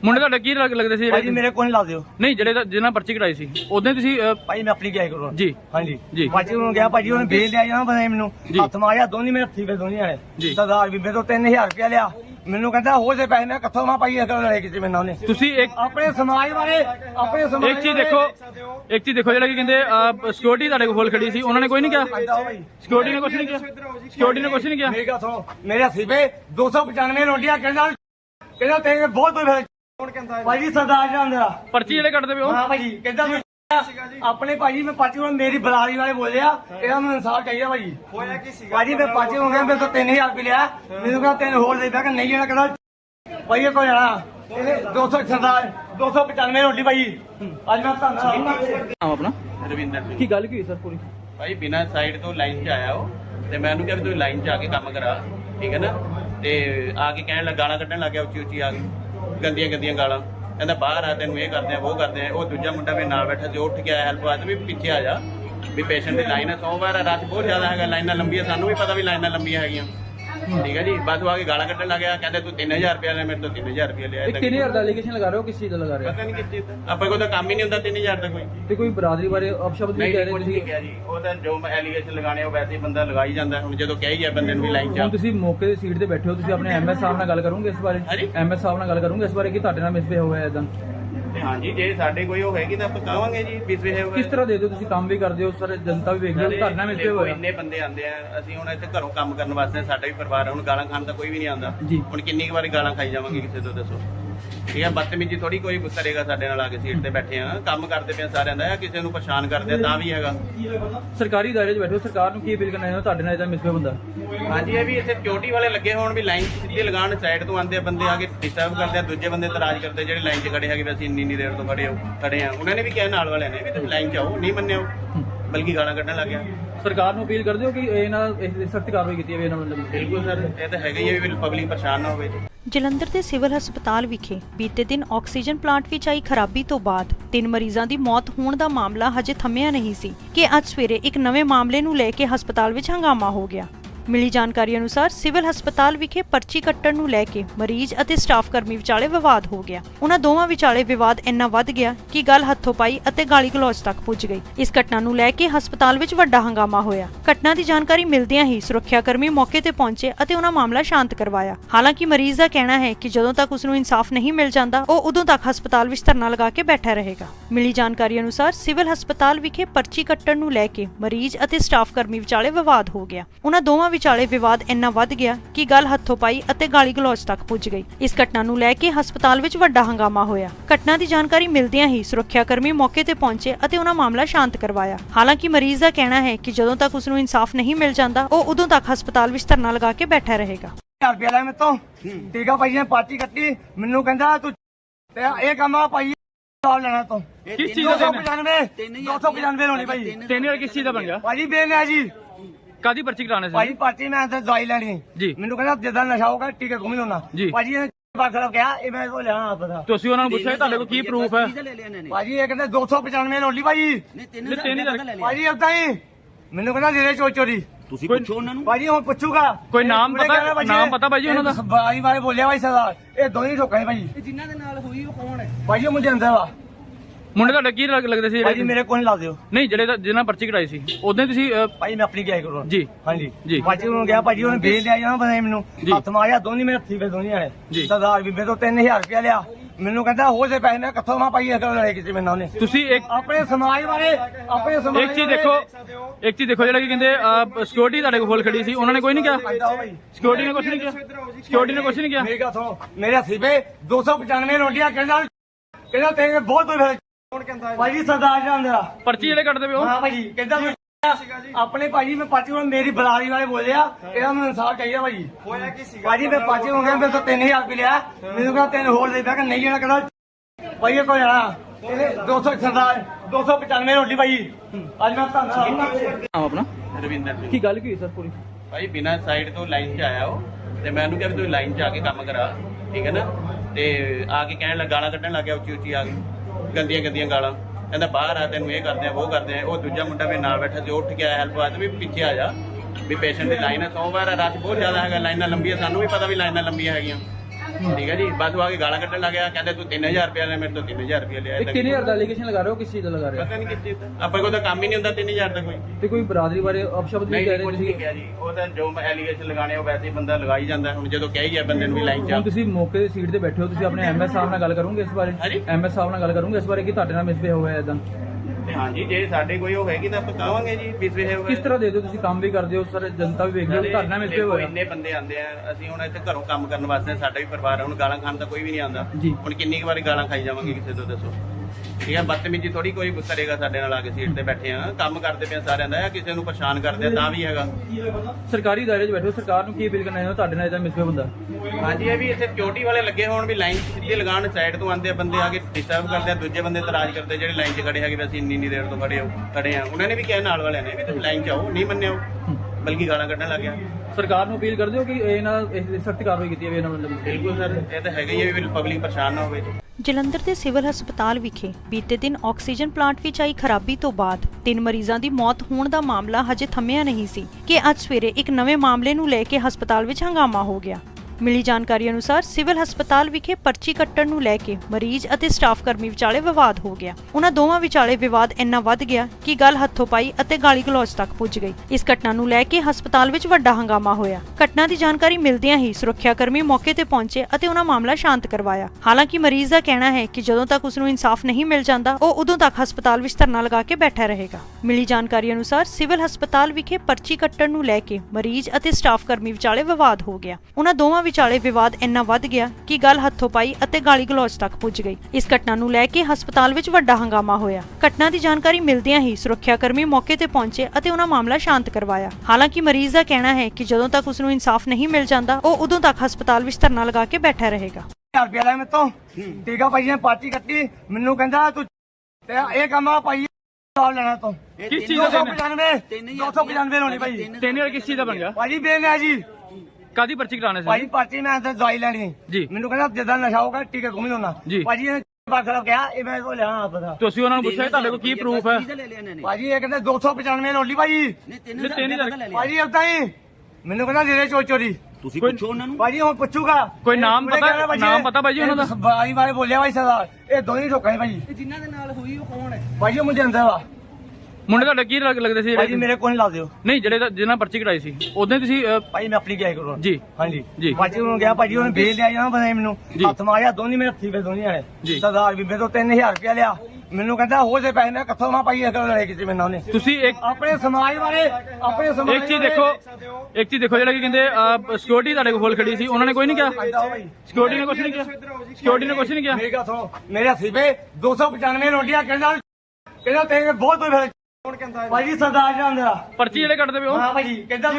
ਮੁੰਡੇ ਤੁਹਾਡੇ ਕੀ ਲੱਗ- ਲੱਗਦੇ ਸੀ ਭਾਜੀ ਜਿਹੜੇ ਮੇਰੇ ਕੋਲ ਨੀ ਲਾ ਦਿਓ ਨਹੀਂ ਜਿਹੜੇ ਜਿਹਨਾਂ ਪਰਚੀ ਕਢਾਈ ਸੀ। ਉਦੋਂ ਤੁਸੀਂ ਅਹ, ਭਾਜੀ ਮੈਂ ਆਪਣੀ ਕਿਹਾ ਕਰੂੰ ਜੀ। ਹਾਂਜੀ। ਜੀ। ਭਾਜੀ ਉਹਨੂੰ ਗਿਆ ਭਾਜੀ ਉਹਨੇ ਬੇਲ ਲਿਆ ਜਾਣਾ ਬਣੇ ਮੈਨੂੰ। ਜੀ। ਹੱਥ ਮਾਰਿਆ ਦੋਨੀ ਮੇਰੇ ਹੱਥੀ ਵੇ ਦੋਨੀ ਵਾਲੇ ਜੀ। ਸਰਦਾਰ ਵੀ ਮੇਰੇ ਤੋਂ 3000 ਰੁਪਇਆ ਲਿਆ। ਮੈਨੂੰ ਕਹਿੰਦਾ ਹੋ ਜੇ ਪੈਸੇ ਮੈਂ ਕਿੱਥੋਂ ਮਾ ਭਾਈ ਅਕਲ ਲੈ ਕਿਸੇ ਮੈਨੂੰ ਉਹਨੇ। ਤੁਸੀਂ ਇੱਕ ਆਪਣੇ ਸਮਾਜ ਬਾਰੇ ਆਪਣੇ ਸਮਾਜ ਇੱਕ ਚੀਜ਼ ਦੇਖੋ ਇੱਕ ਚੀਜ਼ ਦੇਖੋ ਜਿਹੜਾ ਕਿ ਕਹਿੰਦੇ ਸਿਕਿਉਰਿਟੀ ਤੁਹਾਡੇ ਕੋਲ ਖੜੀ ਸੀ। ਉਹਨਾਂ ਨੇ ਕੋਈ ਨਹੀਂ ਕਿਹਾ। ਸਿਕਿਉਰਿਟੀ ਨੇ ਕੁਝ ਨਹੀਂ ਕਿਹਾ। ਸਿਕਿਉਰਿਟੀ ਨੇ ਕੁਝ ਨਹੀਂ ਕਿਹਾ। ਮੇਰੀ ਗੱਲ ਸੁਣੋ। ਮੇਰੇ ਹੱਥੀ ਵੇ 295 ਰੋਟੀਆਂ ਕਹਿੰਦਾ ਕਹਿੰਦਾ ਤੇਰੇ ਬਹੁਤ ਕੋਈ ਕੌਣ ਕਹਿੰਦਾ ਭਾਜੀ ਸਰਦਾਰ ਜੀ ਅੰਦਰ ਆ ਪਰਚੀ ਜਿਹੜੇ ਕੱਟਦੇ ਪਿਓ ਹਾਂ? ਭਾਜੀ ਕਹਿੰਦਾ ਮੈਂ ਆਪਣੇ ਭਾਜੀ ਮੈਂ ਪਾਰਟੀ ਨੂੰ ਮੇਰੀ ਬਲਾਰੀ ਵਾਲੇ ਬੋਲੇ ਆ ਇਹਦਾ ਮੈਨੂੰ ਇਨਸਾਫ ਚਾਹੀਦਾ ਭਾਜੀ। ਹੋਇਆ ਕੀ ਸੀਗਾ? ਭਾਜੀ ਮੈਂ ਪਾਰਟੀ ਨੂੰ ਗਿਆ ਮੇਰੇ ਤੋਂ 3000 ਰੁਪਏ ਲਿਆ। ਮੈਨੂੰ ਕਹਿੰਦਾ ਤਿੰਨ ਹੋਰ ਦੇ ਪਿਆ ਕਿ ਨਹੀਂ ਜਾਣਾ ਕਹਿੰਦਾ ਭਾਈ ਇਹ ਕੋਈ ਜਾਣਾ ਇਹਨੇ 200 ਸਰਦਾਰ 295 ਰੋਟੀ ਭਾਜੀ। ਅੱਜ ਮੈਂ ਤੁਹਾਨੂੰ ਨਾਮ ਆਪਣਾ? ਰਵਿੰਦਰ ਸਿੰਘ। ਕੀ ਗੱਲ ਕੀ ਹੋਈ ਸਰ ਪੂਰੀ? ਭਾਈ ਬਿਨਾਂ ਸਾਈਡ ਤੋਂ ਲਾਈਨ 'ਚ ਆਇਆ ਉਹ। ਤੇ ਮੈਂ ਉਹਨੂੰ ਕਿਹਾ ਵੀ ਤੂੰ ਲਾਈਨ 'ਚ ਆ ਕੇ ਕੰਮ ਕਰਾ। ਠੀਕ ਹੈ ਨਾ? ਤੇ ਆ ਕੇ ਕਹਿਣ ਲੱਗਾ ਗਾਲਾਂ ਕੱਢਣ ਲੱਗਿਆ ਉੱਚੀ ਉੱਚੀ ਆ ਕੇ। ਗੰਦੀਆਂ ਗੰਦੀਆਂ ਗਾਲਾਂ। ਕਹਿੰਦਾ ਬਾਹਰ ਆ, ਤੈਨੂੰ ਇਹ ਕਰਦੇ ਆ, ਉਹ ਕਰਦੇ ਆ। ਉਹ ਦੂਜਾ ਮੁੰਡਾ ਵੀ ਨਾਲ ਬੈਠਾ ਸੀ, ਉਹ ਉੱਠ ਕੇ ਆਇਆ ਹੈਲਪ ਵਾਸਤੇ, ਵੀ ਪਿੱਛੇ ਆ ਜਾ। ਵੀ ਪੇਸ਼ੈਂਟ ਦੀ ਲਾਈਨ ਹੈ ਸੋਮਵਾਰ ਆ, ਰਸ਼ ਬਹੁਤ ਜ਼ਿਆਦਾ ਹੈਗਾ, ਲਾਈਨਾਂ ਲੰਬੀਆਂ, ਸਾਨੂੰ ਵੀ ਪਤਾ ਵੀ ਲਾਈਨਾਂ ਲੰਬੀਆਂ ਹੈਗੀਆਂ। ਠੀਕ ਹੈ ਜੀ ਬਸ ਉਹ ਆ ਕੇ ਗਾਲਾਂ ਕੱਢਣ ਲੱਗਿਆ ਕਹਿੰਦਾ ਤੂੰ 3000 ਰੁਪਏ ਲੈ ਮੇਰੇ ਤੋਂ 3000 ਰੁਪਏ ਲਿਆ। ਇਹ 3000 ਦਾ ਐਲੀਗੇਸ਼ਨ ਲਗਾ ਰਹੇ ਹੋ ਕਿਸ ਚੀਜ਼ ਦਾ ਲਗਾ ਰਹੇ ਹੋ? ਪਤਾ ਨਹੀਂ ਦਾ। ਆਪਾਂ ਕੋਲ ਤਾਂ ਕੰਮ ਹੀ ਨਹੀਂ ਹੁੰਦਾ 3000 ਦਾ ਕੋਈ। ਤੇ ਕੋਈ ਬਰਾਦਰੀ ਬਾਰੇ ਅਪਸ਼ਬਦ ਵੀ ਨਹੀਂ ਕਹਿ ਕੁਝ ਰਹੇ ਨਹੀਂ ਤੁਸੀਂ ਕਿਹਾ ਜੀ। ਉਹ ਤਾਂ ਜੋ ਐਲੀਗੇਸ਼ਨ ਲਗਾਣੇ ਉਹ ਵੈਸੇ ਹੀ ਬੰਦਾ ਲਗਾਈ ਜਾਂਦਾ। ਹੁਣ ਜਦੋਂ ਕਹੀ ਗਿਆ ਬੰਦੇ ਨੂੰ ਵੀ ਲਾਈਨ ਚ ਹੁਣ ਤੁਸੀਂ ਮੌਕੇ ਦੀ ਸੀਟ ਤੇ ਬੈਠੇ ਹੋ ਤੁਸੀਂ ਆਪਣੇ ਐਮਐਸ ਸਾਹਿਬ ਨਾਲ ਗੱਲ ਕਰੋਗੇ ਇਸ ਬਾਰੇ? ਹਾਂਜੀ। ਐਮਐਸ ਸਾਹਿਬ ਨਾਲ ਗੱਲ ਕਰੋਗੇ ਇਸ ਬਾਰੇ ਕਿ ਤੁਹਾਡੇ ਨਾਲ ਮਿਸਬਿਹੇਵ ਹੋਇਆ ਇਦਾਂ ਤੇ ਹਾਂਜੀ ਜੇ ਸਾਡੇ ਕੋਈ ਉਹ ਹੈਗੀ ਤਾਂ ਆਪਾਂ ਕਹਾਂਗੇ ਜੀ ਮਿਸਬਿਹੇਵ ਕਿਸ ਤਰ੍ਹਾਂ ਦੇ ਦਿਓ ਤੁਸੀਂ ਕੰਮ ਵੀ ਕਰਦੇ ਹੋ ਸਾਰੇ ਜਨਤਾ ਵੀ ਵੇਖ ਰਹੀ ਹੈ ਨਾਲ ਮਿਸਬਿਹੇਵ ਹੋਇਆ। ਇੰਨੇ ਬੰਦੇ ਆਉਂਦੇ ਆ ਅਸੀਂ ਹੁਣ ਇੱਥੇ ਘਰੋਂ ਕੰਮ ਕਰਨ ਵਾਸਤੇ ਸਾਡਾ ਵੀ ਪਰਿਵਾਰ ਹੁਣ ਗਾਲਾਂ ਖਾਣ ਦਾ ਕੋਈ ਵੀ ਨਹੀਂ ਆਉਂਦਾ। ਹੁਣ ਕਿੰਨੀ ਕੁ ਵਾਰੀ ਗਾਲਾਂ ਖਾਈ ਜਾਵਾਂਗੇ ਕਿਸੇ ਤੋਂ ਦੱਸੋ। ਠੀਕ ਹੈ ਬਦਤਮੀਜੀ ਥੋੜੀ ਕੋਈ ਕਰੇਗਾ ਸਾਡੇ ਨਾਲ ਆ ਕੇ ਸੀਟ ਤੇ ਬੈਠੇ ਆ। ਕੰਮ ਕਰਦੇ ਪਏ ਆ ਸਾਰਿਆਂ ਦਾ ਜਾਂ ਕਿਸੇ ਨੂੰ ਪਰੇਸ਼ਾਨ ਕਰਦੇ ਆ ਤਾਂ ਵੀ ਹੈਗਾ। ਸਰਕਾਰੀ ਦਾਇਰੇ 'ਚ ਬੈਠੇ ਹੋ ਸਰਕਾਰ ਨੂੰ ਕੀ ਅਪੀਲ ਕਰਨਾ ਹੈ? ਤੁਹਾਡੇ ਨਾਲ ਇਦਾਂ ਮਿਸਬਿਹੇਵ ਹੁੰਦਾ ਹਾਂਜੀ ਇਹ ਵੀ ਇੱਥੇ ਸਿਕਿਉਰਿਟੀ ਵਾਲੇ ਲੱਗੇ ਹੋਣ ਵੀ ਲਾਈਨ ਸਿੱਧੀ ਲਗਾਉਣ ਸਾਈਡ ਤੋਂ ਆਉਂਦੇ ਆ ਬੰਦੇ ਆ ਕੇ ਡਿਸਟਰਬ ਕਰਦੇ ਆ ਦੂਜੇ ਬੰਦੇ ਇਤਰਾਜ਼ ਕਰਦੇ ਜਿਹੜੇ ਲਾਈਨ 'ਚ ਖੜੇ ਹੈਗੇ ਵੀ ਅਸੀਂ ਇੰਨੀ ਇੰਨੀ ਦੇਰ ਤੋਂ ਖੜੇ ਹੋ ਖੜੇ ਆ। ਉਹਨਾਂ ਨੇ ਵੀ ਕਿਹਾ ਨਾਲ ਵਾਲਿਆਂ ਨੇ ਵੀ ਤੁਸੀਂ ਲਾਈਨ 'ਚ ਆਓ ਨਹੀਂ ਮੰਨਿਓ ਬਲਕਿ ਗਾਲਾਂ ਕੱਢਣ ਲੱਗ ਗਿਆ। ਸਰਕਾਰ ਨੂੰ ਅਪੀਲ ਕਰਦੇ ਹੋ ਕਿ ਇਹਨਾਂ ਸਖਤ ਕਾਰਵਾਈ ਕੀਤੀ ਜਾਵੇ ਇਹਨਾਂ ਵੱਲੋਂ? ਬਿਲਕੁਲ ਸਰ ਇਹ ਤਾਂ ਹੈਗਾ ਹੀ ਹੈ ਵੀ ਪਬਲਿਕ ਪਰੇਸ਼ਾਨ ਨਾ ਹੋਵੇ। ਜਲੰਧਰ ਦੇ ਸਿਵਲ ਹਸਪਤਾਲ ਵਿਖੇ ਬੀਤੇ ਦਿਨ ਆਕਸੀਜਨ ਪਲਾਂਟ ਵਿੱਚ ਆਈ ਖਰਾਬੀ ਤੋਂ ਬਾਅਦ ਤਿੰਨ ਮਰੀਜ਼ਾਂ ਦੀ ਮੌਤ ਹੋਣ ਦਾ ਮਾਮਲਾ ਹਜੇ ਥੰਮਿਆ ਨਹੀਂ ਸੀ ਕਿ ਅੱਜ ਸਵੇਰੇ ਇੱਕ ਨਵੇਂ ਮਾਮਲੇ ਨੂੰ ਲੈ ਕੇ ਹਸਪਤਾਲ ਵਿੱਚ ਹੰਗਾਮਾ ਹੋ ਗਿਆ। ਮਿਲੀ ਜਾਣਕਾਰੀ ਅਨੁਸਾਰ ਸਿਵਲ ਹਸਪਤਾਲ ਵਿਖੇ ਪਰਚੀ ਕੱਟਣ ਨੂੰ ਲੈ ਕੇ ਮਰੀਜ਼ ਅਤੇ ਸਟਾਫ ਕਰਮੀ ਵਿਚਾਲੇ ਵਿਵਾਦ ਹੋ ਗਿਆ। ਉਹਨਾਂ ਦੋਵਾਂ ਵਿਚਾਲੇ ਵਿਵਾਦ ਇੰਨਾ ਵੱਧ ਗਿਆ ਕਿ ਗੱਲ ਹੱਥੋਂ ਪਾਈ ਅਤੇ ਗਾਲੀ ਗਲੋਚ ਤੱਕ ਪੁੱਜ ਗਈ। ਇਸ ਘਟਨਾ ਨੂੰ ਲੈ ਕੇ ਹਸਪਤਾਲ ਵਿੱਚ ਵੱਡਾ ਹੰਗਾਮਾ ਹੋਇਆ। ਘਟਨਾ ਦੀ ਜਾਣਕਾਰੀ ਮਿਲਦਿਆਂ ਹੀ ਸੁਰੱਖਿਆ ਕਰਮੀ ਮੌਕੇ ਤੇ ਪਹੁੰਚੇ ਅਤੇ ਉਹਨਾਂ ਮਾਮਲਾ ਸ਼ਾਂਤ ਕਰਵਾਇਆ। ਹਾਲਾਂਕਿ ਮਰੀਜ਼ ਦਾ ਕਹਿਣਾ ਹੈ ਕਿ ਜਦੋਂ ਤੱਕ ਉਸ ਨੂੰ ਇਨਸਾਫ ਨਹੀਂ ਮਿਲ ਜਾਂਦਾ, ਉਹ ਉਦੋਂ ਤੱਕ ਹਸਪਤਾਲ ਵਿੱਚ ਧਰਨਾ ਲਗਾ ਕੇ ਬੈਠਾ ਰਹੇਗਾ। ਮਿਲੀ ਜਾਣਕਾਰੀ ਅਨੁਸਾਰ ਸਿਵਲ ਹਸਪਤਾਲ ਵਿਖੇ ਪਰਚੀ ਕੱਟਣ ਨੂੰ ਲੈ ਕੇ ਮਰੀਜ਼ ਅਤੇ ਸਟਾਫ ਕਰਮੀ ਵਿਚਾਲੇ ਵਿਵਾਦ ਹੋ ਗਿਆ। ਉਹਨਾਂ ਦੋਵਾਂ ਵਿਚਾਲੇ ਵਿਵਾਦ ਇੰਨਾ ਵੱਧ ਗਿਆ ਕਿ ਗੱਲ ਹੱਥੋਂ ਪਾਈ ਅਤੇ ਗਾਲੀ ਗਲੋਚ ਤੱਕ ਪੁੱਜ ਗਈ। ਇਸ ਘਟਨਾ ਨੂੰ ਲੈ ਕੇ ਹਸਪਤਾਲ ਵਿੱਚ ਵੱਡਾ ਹੰਗਾਮਾ ਹੋਇਆ। ਘਟਨਾ ਦੀ ਜਾਣਕਾਰੀ ਮਿਲਦਿਆਂ ਹੀ ਸੁਰੱਖਿਆ ਕਰਮੀ ਮੌਕੇ ਤੇ ਪਹੁੰਚੇ ਅਤੇ ਉਹਨਾਂ ਮਾਮਲਾ ਸ਼ਾਂਤ ਕਰਵਾਇਆ। ਹਾਲਾਂਕਿ ਮਰੀਜ਼ ਦਾ ਕਹਿਣਾ ਹੈ ਕਿ ਜਦੋਂ ਤੱਕ ਉਸ ਨੂੰ ਇਨਸਾਫ ਨਹੀਂ ਮਿਲ ਜਾਂਦਾ ਉਹ ਉਦੋਂ ਤੱਕ ਹਸਪਤਾਲ ਵਿੱਚ ਧਰਨਾ ਲਗਾ ਕੇ ਬੈਠਾ ਰਹੇਗਾ। 1000 ਰੁਪਏ ਲੈ ਮੇਰੇ ਤੋਂ। ਠੀਕ ਆ ਭਾਈ ਨੇ ਪਾਰਟੀ ਕੱਟੀ। ਮੈਨੂੰ ਕਹਿੰਦਾ ਤੂੰ ਤੇ ਇਹ ਕੰਮ ਆ ਭਾਈ ਜਵਾਬ ਲੈਣਾ ਤੋਂ। ਕਿਸ ਚੀਜ਼ ਦਾ ਦੇਣਾ? 295 295 ਲਾਉਣੀ ਭਾਈ। ਤਿੰਨ ਹਜ਼ਾਰ ਕਿਸ ਚੀਜ਼ ਦਾ ਬਣ ਗਿਆ ਭਾਜੀ ਬੇਨ ਹੈ ਜੀ ਕਾਦੀ ਪਰਚੀ ਕਰਾਣੇ ਸੀ? ਭਾਜੀ ਪਾਰਟੀ ਮੈਂ ਤੇ ਦਵਾਈ ਲੈਣੀ ਜੀ। ਮੈਨੂੰ ਕਹਿੰਦਾ ਜਿੱਦਾਂ ਨਸ਼ਾ ਹੋਗਾ ਟੀਕੇ ਘੁੰਮੀ ਲਾਉਣਾ ਜੀ। ਭਾਜੀ ਇਹ ਬਾਖਲਾ ਕਿਹਾ ਇਹ ਮੈਂ ਉਹ ਲੈਣਾ ਆਪ ਦਾ। ਤੁਸੀਂ ਉਹਨਾਂ ਨੂੰ ਪੁੱਛਿਆ ਤੁਹਾਡੇ ਕੋਲ ਕੀ ਪ੍ਰੂਫ ਹੈ? ਲੈ ਲਿਆ ਇਹਨਾਂ ਨੇ। ਭਾਜੀ ਇਹ ਕਹਿੰਦੇ 295 ਲੋਲੀ ਭਾਜੀ। ਨਹੀਂ ਤਿੰਨ ਨਹੀਂ, ਤਿੰਨ ਹਜ਼ਾਰ। ਲੈ ਲਿਆ। ਭਾਜੀ ਉਦਾਂ ਹੀ। ਮੈਨੂੰ ਕਹਿੰਦਾ ਦੇ ਦੇ ਚੋ ਚੋਰੀ ਤੁਸੀਂ ਕੋਈ- ਪੁੱਛੋ ਉਹਨਾਂ ਨੂੰ। ਭਾਜੀ ਹੁਣ ਪੁੱਛੂਗਾ। ਕੋਈ ਨਾਮ ਪਤਾ- ਭਾਜੀ ਨਾਮ ਪਤਾ ਭਾਜੀ ਉਹਨਾਂ ਦਾ? ਬਾਈ ਬਾਰੇ ਬੋਲਿਆ ਭਾਈ ਸਰਦਾਰ ਇਹ ਦੋਵੇਂ ਠੋਕਾਂ ਭਾਜੀ। ਇਹ ਜਿਨ੍ਹਾਂ ਦੇ ਨਾਲ ਹੋਈ ਉਹ ਕੌਣ ਹੈ? ਭਾਜੀ ਉਹ ਮੁੰਡੇ ਅੰਦਰ ਵਾ। ਮੁੰਡੇ ਤੁਹਾਡੇ ਕੀ ਲੱਗ- ਲੱਗਦੇ ਸੀ ਜਿਹੜੇ- ਮੇਰੇ ਕੋਲ ਨਹੀਂ ਲਾ ਦਿਓ ਨਹੀਂ ਜਿਹੜੇ ਤਾਂ- ਜਿਹਨਾਂ ਪਰਚੀ ਕਟਾਈ ਸੀ। ਉਦੋਂ ਤੁਸੀਂ ਅਹ, ਭਾਜੀ ਮੈਂ ਆਪਣੀ ਕਿਹਾ ਕਰੋ ਜੀ। ਹਾਂਜੀ। ਜੀ। ਭਾਜੀ ਉਹਨੂੰ ਗਿਆ ਭਾਜੀ ਉਹਨੇ ਬੇਲ ਲਿਆ ਜਾਣਾ ਪਤਾ ਮੈਨੂੰ। ਜੀ। ਹੱਥ ਮਾਰਿਆ ਦੋਨੀ ਮੇਰੇ ਹੱਥੀ ਵੇ ਦੋਨੀ ਜੀ। ਸਰਦਾਰ ਬੀਬੇ ਤੋਂ 3000 ਰੁਪਇਆ ਲਿਆ। ਮੈਨੂੰ ਕਹਿੰਦਾ ਹੋ ਜੇ ਪੈਸੇ ਮੈਂ ਕਿੱਥੋਂ? ਮਾ ਭਾਈ ਅਗਰ ਲੜੇ ਕਿਸੇ ਮੈਨੂੰ ਉਹਨੇ? ਤੁਸੀਂ ਇੱਕ ਆਪਣੇ ਸਮਾਜ ਬਾਰੇ ਆਪਣੇ ਸਮਾਜ ਇੱਕ ਚੀਜ਼ ਦੇਖੋ ਇੱਕ ਚੀਜ਼ ਦੇਖੋ ਜਿਹੜਾ ਕਿ ਕਹਿੰਦੇ ਸਿਕਿਉਰਿਟੀ ਤੁਹਾਡੇ ਕੋਲ ਖੜੀ ਸੀ ਉਹਨਾਂ ਨੇ ਕੋਈ ਨਹੀਂ ਕਿਹਾ? ਸਿਕਿਉਰਿਟੀ ਨੇ ਕੁਝ ਨਹੀਂ ਕਿਹਾ? ਸਿਕਿਉਰਿਟੀ ਨੇ ਕੁਝ ਨਹੀਂ ਕਿਹਾ? ਮੇਰੀ ਗੱਲ ਸੁਣੋ ਮੇਰੇ ਹੱਥੀ ਵੇ 295 ਰੋਟੀਆਂ ਕਹਿੰਦਾ ਕਹਿੰਦਾ ਤੇਰੇ ਬਹੁਤ ਕੌਣ ਕਹਿੰਦਾ ਭਾਜੀ ਸਰਦਾਰ ਜਾਂਦਾ ਪਰਚੀ ਜਿਹੜੇ ਕੱਟਦੇ ਪਏ ਹੋ? ਹਾਂ ਭਾਜੀ ਕਹਿੰਦਾ ਮੈਂ ਆਪਣੇ ਭਾਜੀ ਮੈਂ ਪਾਰਟੀ ਹੁਣ ਮੇਰੀ ਬਲਾਰੀ ਵਾਲੇ ਬੋਲਿਆ ਇਹਦਾ ਮੈਨੂੰ ਇਨਸਾਫ ਚਾਹੀਦਾ ਭਾਜੀ ਹੋਇਆ ਕੀ ਸੀਗਾ? ਭਾਜੀ ਮੈਂ ਪਾਰਟੀ ਹੋ ਗਿਆ ਮੇਰੇ ਤੋਂ 3000 ਰੁਪਏ ਲਿਆ। ਮੈਨੂੰ ਕਹਿੰਦਾ ਤਿੰਨ ਹੋਰ ਦੇ ਪਿਆ ਕਿ ਨਹੀਂ ਜਾਣਾ ਕਹਿੰਦਾ ਭਾਈ ਇਹ ਕੋਈ ਜਾਣਾ ਇਹਨੇ 200 ਸਰਦਾਰ 295 ਰੋਟੀ ਭਾਈ ਅੱਜ ਮੈਂ ਤੁਹਾਨੂੰ ਨਾਮ ਆਪਣਾ? ਰਵਿੰਦਰ ਸਿੰਘ ਕੀ ਗੱਲ ਕੀ ਹੋਈ ਸਰ ਪੂਰੀ? ਭਾਈ ਬਿਨਾਂ ਸਾਈਡ ਤੋਂ ਲਾਈਨ 'ਚ ਆਇਆ ਉਹ। ਤੇ ਮੈਂ ਉਹਨੂੰ ਕਿਹਾ ਵੀ ਤੂੰ ਲਾਈਨ 'ਚ ਆ ਕੇ ਕੰਮ ਕਰਾ। ਠੀਕ ਹੈ ਨਾ? ਤੇ ਆ ਕੇ ਕਹਿਣ ਲੱਗਾ ਗਾਲਾਂ ਕੱਢਣ ਲੱਗ ਗਿਆ ਉੱਚੀ ਉੱਚੀ ਆ ਕੇ। ਗੰਦੀਆਂ ਗੰਦੀਆਂ ਗਾਲਾਂ। ਕਹਿੰਦਾ ਬਾਹਰ ਆ, ਤੈਨੂੰ ਇਹ ਕਰਦੇ ਆ, ਉਹ ਕਰਦੇ ਆ। ਉਹ ਦੂਜਾ ਮੁੰਡਾ ਵੀ ਨਾਲ ਬੈਠਾ ਸੀ, ਉਹ ਉੱਠ ਕੇ ਆਇਆ ਹੈਲਪ ਵਾਸਤੇ, ਵੀ ਪਿੱਛੇ ਆ ਜਾ। ਵੀ ਪੇਸ਼ੈਂਟ ਦੀ ਲਾਈਨ ਹੈ ਸੋਮਵਾਰ ਆ, ਰਸ਼ ਬਹੁਤ ਜ਼ਿਆਦਾ ਹੈਗਾ, ਲਾਈਨਾਂ ਲੰਬੀਆਂ, ਸਾਨੂੰ ਵੀ ਪਤਾ ਵੀ ਲਾਈਨਾਂ ਲੰਬੀਆਂ ਹੈਗੀਆਂ। ਠੀਕ ਹੈ ਜੀ ਬਸ ਉਹ ਆ ਕੇ ਗਾਲਾਂ ਕੱਢਣ ਲੱਗ ਗਿਆ ਕਹਿੰਦਾ ਤੂੰ 3000 ਰੁਪਏ ਲੈ ਮੇਰੇ ਤੋਂ 3000 ਰੁਪਏ ਲਿਆ ਇਹ 3000 ਦਾ ਐਲੀਗੇਸ਼ਨ ਲਗਾ ਰਹੇ ਹੋ ਕਿਸ ਚੀਜ਼ ਦਾ ਲਗਾ ਰਹੇ ਹੋ? ਪਤਾ ਨਹੀਂ ਕਿਸ ਚੀਜ਼ ਦਾ। ਆਪਾਂ ਕੋਲ ਤਾਂ ਕੰਮ ਹੀ ਨਹੀਂ ਹੁੰਦਾ 3000 ਦਾ ਕੋਈ। ਤੇ ਕੋਈ ਬਰਾਦਰੀ ਬਾਰੇ ਅਪਸ਼ਬਦ ਵੀ ਨਹੀਂ ਕਹਿ ਰਹੇ ਨਹੀਂ ਕਿਹਾ ਜੀ। ਉਹ ਤਾਂ ਜੋ ਐਲੀਗੇਸ਼ਨ ਲਗਾਣੇ ਉਹ ਵੈਸੇ ਹੀ ਬੰਦਾ ਲਗਾਈ ਜਾਂਦਾ। ਹੁਣ ਜਦੋਂ ਕਹੀ ਗਿਆ ਬੰਦੇ ਨੂੰ ਵੀ ਲਾਈਨ ਚ ਆ। ਹੁਣ ਤੁਸੀਂ ਮੌਕੇ ਦੀ ਸੀਟ ਤੇ ਬੈਠੇ ਹੋ ਤੁਸੀਂ ਆਪਣੇ ਐਮਐਸ ਸਾਹਿਬ ਨਾਲ ਗੱਲ ਕਰੋਗੇ ਇਸ ਬਾਰੇ। ਐਮਐਸ ਸਾਹਿਬ ਨਾਲ ਗੱਲ ਕਰੋਗੇ ਇਸ ਬਾਰੇ ਕਿ ਤੁਹਾਡੇ ਨਾਲ ਮਿਸਬਿਹੇਵ ਹੋਇਆ ਇਦਾਂ ਤੇ ਹਾਂਜੀ ਜੇ ਸਾਡੇ ਕੋਈ ਉਹ ਹੈਗੀ ਤਾਂ ਆਪਾਂ ਕਹਾਂਗੇ ਜੀ ਮਿਸਬਿਹੇਵ ਕਿਸ ਤਰ੍ਹਾਂ ਦੇ ਦਿਓ ਤੁਸੀਂ ਕੰਮ ਵੀ ਕਰਦੇ ਹੋ ਸਾਰੇ ਜਨਤਾ ਵੀ ਵੇਖ ਰਹੀ ਹੈ ਨਾਲ ਮਿਸਬਿਹੇਵ ਹੋਇਆ ਇੰਨੇ ਬੰਦੇ ਆਉਂਦੇ ਆ ਅਸੀਂ ਹੁਣ ਇੱਥੇ ਘਰੋਂ ਕੰਮ ਕਰਨ ਵਾਸਤੇ ਸਾਡਾ ਵੀ ਪਰਿਵਾਰ ਹੁਣ ਗਾਲਾਂ ਖਾਣ ਦਾ ਕੋਈ ਵੀ ਨਹੀਂ ਆਉਂਦਾ। ਹੁਣ ਕਿੰਨੀ ਵਾਰੀ ਗਾਲਾਂ ਖਾਈ ਜਾਵਾਂਗੇ ਕਿਸੇ ਤੋਂ ਦੱਸੋ ਠੀਕ ਹੈ ਬਦਤਮੀਜੀ ਥੋੜੀ ਕੋਈ ਕਰੇਗਾ ਸਾਡੇ ਨਾਲ ਆ ਕੇ ਸੀਟ ਤੇ ਬੈਠੇ ਆ। ਕੰਮ ਕਰਦੇ ਪਏ ਆ ਸਾਰਿਆਂ ਦਾ ਜਾਂ ਕਿਸੇ ਨੂੰ ਪਰੇਸ਼ਾਨ ਕਰਦੇ ਆ ਤਾਂ ਵੀ ਹੈਗਾ। ਸਰਕਾਰੀ ਦਾਇਰੇ 'ਚ ਬੈਠੇ ਹੋ ਸਰਕਾਰ ਨੂੰ ਕੀ ਅਪੀਲ ਕਰਨਾ ਹੈ? ਤੁਹਾਡੇ ਨਾਲ ਇਦਾਂ ਮਿਸਬਿਹੇਵ ਹੁੰਦਾ ਹਾਂਜੀ ਇਹ ਵੀ ਇੱਥੇ ਸਿਕਿਉਰਿਟੀ ਵਾਲੇ ਲੱਗੇ ਹੋਣ ਵੀ ਲਾਈਨ ਸਿੱਧੀ ਲਗਾਉਣ ਸਾਈਡ ਤੋਂ ਆਉਂਦੇ ਆ ਬੰਦੇ ਆ ਕੇ ਡਿਸਟਰਬ ਕਰਦੇ ਆ ਦੂਜੇ ਬੰਦੇ ਇਤਰਾਜ਼ ਕਰਦੇ ਜਿਹੜੇ ਲਾਈਨ 'ਚ ਖੜੇ ਹੈਗੇ ਵੀ ਅਸੀਂ ਇੰਨੀ ਇੰਨੀ ਦੇਰ ਤੋਂ ਖੜੇ ਹੋ ਖੜੇ ਆ। ਉਹਨਾਂ ਨੇ ਵੀ ਕਿਹਾ ਨਾਲ ਵਾਲਿਆਂ ਨੇ ਵੀ ਤੁਸੀਂ ਲਾਈਨ 'ਚ ਆਓ ਨਹੀਂ ਮੰਨਿਓ ਬਲਕਿ ਗਾਲਾਂ ਕੱਢਣ ਲੱਗ ਗਿਆ। ਸਰਕਾਰ ਨੂੰ ਅਪੀਲ ਕਰਦੇ ਹੋ ਕਿ ਇਹਨਾਂ ਇਸ ਸਖਤ ਕਾਰਵਾਈ ਕੀਤੀ ਜਾਵੇ ਇਹਨਾਂ ਮਤਲਬ ਬਿਲਕੁਲ ਸਰ ਇਹ ਤਾਂ ਹੈਗਾ ਹੀ ਹੈ ਵੀ ਪਬਲਿਕ ਪਰੇਸ਼ਾਨ ਨਾ ਹੋਵੇ। ਜਲੰਧਰ ਦੇ ਸਿਵਲ ਹਸਪਤਾਲ ਵਿਖੇ ਬੀਤੇ ਦਿਨ ਆਕਸੀਜਨ ਪਲਾਂਟ ਵਿੱਚ ਆਈ ਖਰਾਬੀ ਤੋਂ ਬਾਅਦ ਤਿੰਨ ਮਰੀਜ਼ਾਂ ਦੀ ਮੌਤ ਹੋਣ ਦਾ ਮਾਮਲਾ ਹਜੇ ਥੰਮਿਆ ਨਹੀਂ ਸੀ ਕਿ ਅੱਜ ਸਵੇਰੇ ਇੱਕ ਨਵੇਂ ਮਾਮਲੇ ਨੂੰ ਲੈ ਕੇ ਹਸਪਤਾਲ ਵਿੱਚ ਹੰਗਾਮਾ ਹੋ ਗਿਆ। ਮਿਲੀ ਜਾਣਕਾਰੀ ਅਨੁਸਾਰ ਸਿਵਲ ਹਸਪਤਾਲ ਵਿਖੇ ਪਰਚੀ ਕੱਟਣ ਨੂੰ ਲੈ ਕੇ ਮਰੀਜ਼ ਅਤੇ ਸਟਾਫ ਕਰਮੀ ਵਿਚਾਲੇ ਵਿਵਾਦ ਹੋ ਗਿਆ। ਉਹਨਾਂ ਦੋਵਾਂ ਵਿਚਾਲੇ ਵਿਵਾਦ ਇੰਨਾ ਵੱਧ ਗਿਆ ਕਿ ਗੱਲ ਹੱਥੋਂ ਪਾਈ ਅਤੇ ਗਾਲੀ ਗਲੋਚ ਤੱਕ ਪੁੱਜ ਗਈ। ਇਸ ਘਟਨਾ ਨੂੰ ਲੈ ਕੇ ਹਸਪਤਾਲ ਵਿੱਚ ਵੱਡਾ ਹੰਗਾਮਾ ਹੋਇਆ। ਘਟਨਾ ਦੀ ਜਾਣਕਾਰੀ ਮਿਲਦਿਆਂ ਹੀ ਸੁਰੱਖਿਆ ਕਰਮੀ ਮੌਕੇ ਤੇ ਪਹੁੰਚੇ ਅਤੇ ਉਹਨਾਂ ਮਾਮਲਾ ਸ਼ਾਂਤ ਕਰਵਾਇਆ। ਹਾਲਾਂਕਿ ਮਰੀਜ਼ ਦਾ ਕਹਿਣਾ ਹੈ ਕਿ ਜਦੋਂ ਤੱਕ ਉਸ ਨੂੰ ਇਨਸਾਫ ਨਹੀਂ ਮਿਲ ਜਾਂਦਾ, ਉਹ ਉਦੋਂ ਤੱਕ ਹਸਪਤਾਲ ਵਿੱਚ ਧਰਨਾ ਲਗਾ ਕੇ ਬੈਠਾ ਰਹੇਗਾ। ਮਿਲੀ ਜਾਣਕਾਰੀ ਅਨੁਸਾਰ ਸਿਵਲ ਹਸਪਤਾਲ ਵਿਖੇ ਪਰਚੀ ਕੱਟਣ ਨੂੰ ਲੈ ਕੇ ਮਰੀਜ਼ ਅਤੇ ਸਟਾਫ ਕਰਮੀ ਵਿਚਾਲੇ ਵਿਵਾਦ ਹੋ ਗਿਆ। ਉਹਨਾਂ ਦੋਵਾਂ ਵਿਚਾਲੇ ਵਿਵਾਦ ਇੰਨਾ ਵੱਧ ਗਿਆ ਕਿ ਗੱਲ ਹੱਥੋਂ ਪਾਈ ਅਤੇ ਗਾਲੀ ਗਲੋਚ ਤੱਕ ਪੁੱਜ ਗਈ। ਇਸ ਘਟਨਾ ਨੂੰ ਲੈ ਕੇ ਹਸਪਤਾਲ ਵਿੱਚ ਵੱਡਾ ਹੰਗਾਮਾ ਹੋਇਆ। ਘਟਨਾ ਦੀ ਜਾਣਕਾਰੀ ਮਿਲਦਿਆਂ ਹੀ ਸੁਰੱਖਿਆ ਕਰਮੀ ਮੌਕੇ ਤੇ ਪਹੁੰਚੇ ਅਤੇ ਉਹਨਾਂ ਮਾਮਲਾ ਸ਼ਾਂਤ ਕਰਵਾਇਆ। ਹਾਲਾਂਕਿ ਮਰੀਜ਼ ਦਾ ਕਹਿਣਾ ਹੈ ਕਿ ਜਦੋਂ ਤੱਕ ਉਸ ਨੂੰ ਇਨਸਾਫ ਨਹੀਂ ਮਿਲ ਜਾਂਦਾ ਉਹ ਉਦੋਂ ਤੱਕ ਹਸਪਤਾਲ ਵਿੱਚ ਧਰਨਾ ਲਗਾ ਕੇ ਬੈਠਾ ਰਹੇਗਾ। 1000 ਰੁਪਇਆ ਲੈ ਮੇਤੋਂ। ਠੀਕ ਆ ਭਾਈ ਨੇ ਪਾਰਟੀ ਕੱਟੀ। ਮੈਨੂੰ ਕਹਿੰਦਾ ਤੂੰ ਤੇ ਇਹ ਕੰਮ ਆ ਭਾਈ ਨਾਲ ਲੈਣਾ ਤੂੰ। ਕਿਸ ਚੀਜ਼ ਦਾ ਦੇਣਾ? 295 295 ਲਾਉਣੀ ਭਾਈ ਤਿੰਨ ਹਜ਼ਾਰ ਕਿਸ ਚੀਜ਼ ਦਾ ਬਣ ਗਿਆ? ਭਾਜੀ ਬੇਲ ਹੈ ਜੀ ਕਾਦੀ ਪਰਚੀ ਕਰਾਣੇ ਸੀ? ਭਾਜੀ ਪਾਰਟੀ ਮੈਂ ਅੰਦਰ ਦਵਾਈ ਲੈਣੀ ਜੀ। ਮੈਨੂੰ ਕਹਿੰਦਾ ਜਿੱਦਾਂ ਨਸ਼ਾ ਹੋਗਾ ਟੀਕਾ ਘੁੰਮੀ ਲਾਉਣਾ ਜੀ। ਭਾਜੀ ਨੇ ਬਾਖਲਾ ਕਿਹਾ ਇਹ ਮੈਂ ਉਹ ਲਿਆ ਆਪ ਦਾ ਤੁਸੀਂ ਉਹਨਾਂ ਨੂੰ ਪੁੱਛਿਆ ਤੁਹਾਡੇ ਕੋਲ ਕੀ ਪ੍ਰੂਫ ਹੈ? ਲੈ ਲਿਆ ਇਹਨਾਂ ਨੇ ਭਾਜੀ ਇਹ ਕਹਿੰਦੇ 295 ਲੋਲੀ ਭਾਜੀ। ਨਹੀਂ ਤਿੰਨ ਹਜ਼ਾਰ ਲੈ ਲਿਆ। ਭਾਜੀ ਉਦਾਂ ਹੀ। ਮੈਨੂੰ ਕਹਿੰਦਾ ਦੇ ਚੋਰੀ ਚੋਰੀ। ਤੁਸੀਂ ਪੁੱਛੋ ਉਹਨਾਂ ਨੂੰ। ਭਾਜੀ ਹੁਣ ਪੁੱਛੂਗਾ। ਕੋਈ ਨਾਮ ਪਤਾ- ਭਾਜੀ ਨਾਮ ਪਤਾ ਭਾਜੀ ਉਹਨਾਂ ਦਾ? ਬਾਈ ਬਾਰੇ ਬੋਲਿਆ ਭਾਈ ਸਰਦਾਰ ਇਹ ਦੋਨੇ ਠੋਕਾਂ ਭਾਜੀ। ਇਹ ਜਿਨ੍ਹਾਂ ਦੇ ਨਾਲ ਹੋਈ ਉਹ ਕੌਣ ਹੈ? ਭਾਜੀ ਉਹ ਮੁੰਡੇ ਅੰਦਰ ਵਾ ਮੁੰਡੇ ਤੁਹਾਡੇ ਕੀ ਲੱਗ- ਲੱਗਦੇ ਸੀ ਜਿਹੜੇ ਮੇਰੇ ਕੋਲ ਨਹੀਂ ਲਾ ਦਿਓ ਨਹੀਂ ਜਿਹੜੇ ਤਾਂ- ਜਿਹਨਾਂ ਪਰਚੀ ਕਢਾਈ ਸੀ। ਉਦੋਂ ਤੁਸੀਂ ਅਹ, ਭਾਜੀ ਮੈਂ ਆਪਣੀ ਗਿਆ ਕਰੋ ਜੀ। ਹਾਂਜੀ। ਜੀ। ਭਾਜੀ ਉਹਨੂੰ ਗਿਆ ਭਾਜੀ ਉਹਨੇ ਬੇਲ ਲਿਆ ਜਾਂ ਪਤਾ ਨੀ ਮੈਨੂੰ। ਜੀ। ਹੱਥ ਮਾਰਿਆ ਦੋਨੀ ਮੇਰੇ ਹੱਥੀ ਵੇ ਦੋਨੀ ਜੀ। ਵਾਲੇ ਸਰਦਾਰ ਬੀਬੇ ਤੋਂ 3000 ਰੁਪਇਆ ਲਿਆ। ਮੈਨੂੰ ਕਹਿੰਦਾ ਹੋ ਜੇ ਪੈਸੇ ਮੈਂ ਕਿੱਥੋਂ ਮਾ ਭਾਈ ਇਹ ਲੜੇ ਕਿਸੇ ਮੈਨੂੰ ਉਹਨੇ। ਤੁਸੀਂ ਇੱਕ ਆਪਣੇ ਸਮਾਜ ਬਾਰੇ ਆਪਣੇ ਸਮਾਜ ਇੱਕ ਚੀਜ਼ ਬਾਰੇ- ਦੇਖੋ ਇੱਕ ਚੀਜ਼ ਦੇਖੋ ਜਿਹੜਾ ਕਿ ਕਹਿੰਦੇ ਸਿਕਿਉਰਿਟੀ ਤੁਹਾਡੇ ਕੋਲ ਖੜੀ ਸੀ ਉਹਨਾਂ ਨੇ ਕੋਈ ਨਹੀਂ ਕਿਹਾ? ਭਾਈ। ਸਿਕਿਉਰਿਟੀ ਨੇ ਕੁਝ ਨਹੀਂ ਕਿਹਾ? ਸਿਕਿਉਰਿਟੀ ਨੇ ਕੁਝ ਨਹੀਂ ਕਿਹਾ? ਮੇਰੀ ਗੱਲ ਸੁਣੋ। ਮੇਰੇ ਹੱਥੀ ਵੇ 295 ਰੋਟੀਆਂ ਕਹਿੰਦਾ ਕਹਿੰਦਾ ਤੇਰੇ ਬਹੁਤ ਕੋਈ ਕੌਣ ਕਹਿੰਦਾ ਭਾਜੀ ਸਰਦਾਰ ਜੀ ਅੰਦਰ ਪਰਚੀ ਜਿਹੜੇ ਕੱਟਦੇ ਪਏ ਹੋ? ਹਾਂ ਭਾਜੀ ਕਹਿੰਦਾ